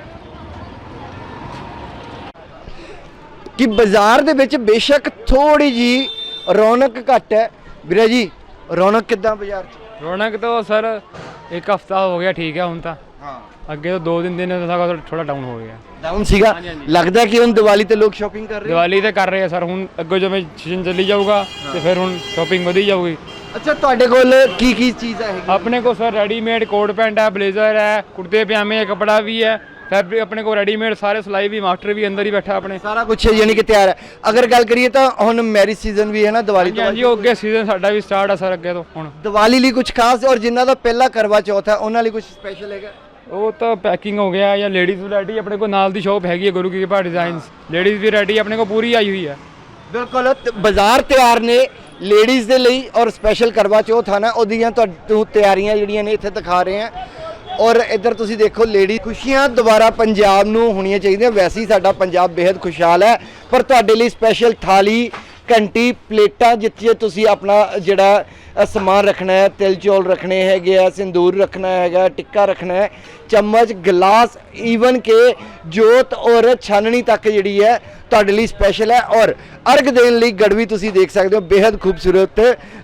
ਕਿ ਬਾਜ਼ਾਰ ਦੇ ਵਿੱਚ ਬੇਸ਼ੱਕ ਥੋੜੀ ਜੀ ਰੌਣਕ ਘੱਟ ਹੈ। ਵੀਰੇ ਜੀ ਰੌਣਕ ਕਿੱਦਾਂ ਬਾਜ਼ਾਰ 'ਚ? ਰੌਣਕ ਤਾਂ ਸਰ ਇੱਕ ਹਫਤਾ ਹੋ ਗਿਆ ਠੀਕ ਹੈ ਹੁਣ ਤਾਂ। ਹਾਂ। ਅੱਗੇ ਤੋਂ ਦੋ ਦਿਨ ਦਿਨ ਤੱਕ ਥੋੜਾ ਡਾਊਨ ਹੋ ਗਿਆ। ਡਾਊਨ ਸੀਗਾ? ਲੱਗਦਾ ਕਿ ਹੁਣ ਦੀਵਾਲੀ ਤੇ ਲੋਕ ਸ਼ਾਪਿੰਗ ਕਰ ਰਹੇ ਦੀਵਾਲੀ ਤੇ ਕਰ ਰਹੇ ਆ ਸਰ ਹੁਣ ਅੱਗੇ ਜਿਵੇਂ ਸੀਜ਼ਨ ਚੱਲੀ ਜਾਊਗਾ ਤੇ ਫਿਰ ਹੁਣ ਸ਼ਾਪਿੰਗ ਵਧੀ ਜਾਊਗੀ। ਅੱਛਾ ਤੁਹਾਡੇ ਕੋਲ ਕੀ ਕੀ ਚੀਜ਼ਾਂ ਹੈਗੀਆਂ? ਆਪਣੇ ਕੋਲ ਸਰ ਰੈਡੀਮੇਡ ਕੋਟ ਪੈਂਟ ਹੈ ਬਲੇਜ਼ਰ ਹੈ ਕੁੜਤੇ ਪਜਾਮੇ ਕੱਪੜਾ ਵੀ ਹੈ ਫੈਬਰਿਕ ਆਪਣੇ ਕੋਲ ਰੈਡੀਮੇਡ ਸਾਰੇ ਸਿਲਾਈ ਵੀ ਮਾਸਟਰ ਵੀ ਅੰਦਰ ਹੀ ਬੈਠਾ ਆਪਣੇ। ਸਾਰਾ ਕੁਝ ਯਾਨੀ ਕਿ ਤਿਆਰ ਹੈ। ਅਗਰ ਗੱਲ ਕਰੀਏ ਤਾਂ ਹੁਣ ਮੈਰਿਜ ਸੀਜ਼ਨ ਵੀ ਹੈ ਨਾ ਦੀਵਾਲੀ ਤੋਂ ਹਾਂਜੀ ਉਹ ਅੱਗੇ ਸੀਜ਼ਨ ਸਾਡਾ ਵੀ ਸਟਾਰਟ ਆ ਸਰ ਅੱਗੇ ਤੋਂ ਹੁਣ। ਦੀਵਾਲੀ ਲਈ ਕੁਝ ਖਾਸ ਔਰ ਜਿਨ੍ਹਾਂ ਦਾ ਪਹਿਲਾ ਕਰਵਾ ਚੌਥ ਹੈ ਉਹਨਾਂ ਲਈ ਕੁਝ ਸਪੈਸ਼ਲ ਹੈਗਾ? ਉਹ ਤਾਂ ਪੈਕਿੰਗ ਹੋ ਗਿਆ ਜਾਂ ਲੇਡੀਜ਼ ਵੈਰਾਈਟੀ ਆਪਣੇ ਕੋਲ ਨਾਲ ਦੀ ਸ਼ਾਪ ਹੈਗੀ ਹੈ ਗੁਰੂ ਕੀ ਕਿਰਪਾ ਡਿਜ਼ਾਈਨਸ ਲੇਡੀਜ਼ ਵੀ ਵੈਰਾਈਟੀ ਆਪਣੇ ਕੋਲ ਪੂਰੀ ਆਈ ਹੋਈ ਹੈ। ਬਿਲਕੁਲ ਤੇ ਬਾਜ਼ਾਰ ਤਿਆਰ ਨੇ ਲੇਡੀਜ਼ ਦੇ ਲਈ ਔਰ ਸਪੈਸ਼ਲ ਕਰਵਾ ਚੌਥ ਹੈ ਨਾ ਉਹਦੀਆਂ ਤੁਹਾਨੂੰ ਤਿਆਰੀਆਂ ਜਿਹੜੀਆਂ ਨੇ ਇੱਥੇ ਦਿਖਾ ਰਹੇ ਆ ਔਰ ਇੱਧਰ ਤੁਸੀਂ ਦੇਖੋ ਲੇਡੀ ਖੁਸ਼ੀਆਂ ਦੁਬਾਰਾ ਪੰਜਾਬ ਨੂੰ ਹੋਣੀਆਂ ਚਾਹੀਦੀਆਂ। ਵੈਸੇ ਹੀ ਸਾਡਾ ਪੰਜਾਬ ਬੇहद ਖੁਸ਼ਹਾਲ ਹੈ, ਪਰ ਤੁਹਾਡੇ ਲਈ ਸਪੈਸ਼ਲ ਥਾਲੀ, ਘੰਟੀ, ਪਲੇਟਾਂ ਜਿੱਥੇ ਤੁਸੀਂ ਆਪਣਾ ਜਿਹੜਾ ਸਮਾਨ ਰੱਖਣਾ ਹੈ, ਤਿਲ ਚੌਲ ਰੱਖਣੇ ਹੈਗੇ ਆ, ਸਿੰਦੂਰ ਰੱਖਣਾ ਹੈਗਾ, ਟਿੱਕਾ ਰੱਖਣਾ ਹੈ, ਚਮਚ, ਗਲਾਸ ਈਵਨ ਕਿ ਜੋਤ ਔਰ ਛਾਨਣੀ ਤੱਕ ਜਿਹੜੀ ਹੈ ਤੁਹਾਡੇ ਲਈ ਸਪੈਸ਼ਲ ਹੈ। ਔਰ ਅਰਗ ਦੇਣ ਲਈ ਗੜਵੀ ਤੁਸੀਂ ਦੇਖ ਸਕਦੇ ਹੋ ਬੇहद ਖੂਬਸੂਰਤ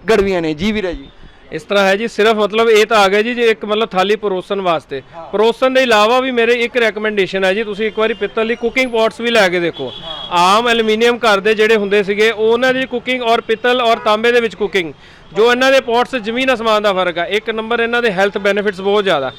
ਗੜਵੀਆਂ ਨੇ। ਜੀ ਵੀਰਾ ਜੀ। ਇਸ ਤਰ੍ਹਾਂ ਹੈ ਜੀ ਸਿਰਫ ਮਤਲਬ ਇਹ ਤਾਂ ਆ ਗਿਆ ਜੀ ਜੇ ਇੱਕ ਮਤਲਬ ਥਾਲੀ ਪਰੋਸਣ ਵਾਸਤੇ। ਪਰੋਸਣ ਦੇ ਇਲਾਵਾ ਵੀ ਮੇਰੇ ਇੱਕ ਰეკਮੈਂਡੇਸ਼ਨ ਹੈ ਜੀ ਤੁਸੀਂ ਇੱਕ ਵਾਰੀ ਪਿੱਤਲ ਦੀ ਕੁਕਿੰਗ ਪੋਟਸ ਵੀ ਲੈ ਕੇ ਦੇਖੋ। ਆਮ ਐਲੂਮੀਨੀਅਮ ਘਰ ਦੇ ਜਿਹੜੇ ਹੁੰਦੇ ਸੀਗੇ ਉਹਨਾਂ ਦੀ ਕੁਕਿੰਗ ਔਰ ਪਿੱਤਲ ਔਰ ਤਾਂਬੇ ਦੇ ਵਿੱਚ ਕੁਕਿੰਗ ਜੋ ਇਹਨਾਂ ਦੇ ਪੋਟਸ ਜ਼ਮੀਨ ਅਸਮਾਨ ਦਾ ਫ਼ਰਕ ਆ। ਇੱਕ ਨੰਬਰ ਇਹਨਾਂ ਦੇ ਹੈਲਥ ਬੈਨੀਫਿਟਸ ਬਹੁਤ ਜ਼ਿਆਦਾ।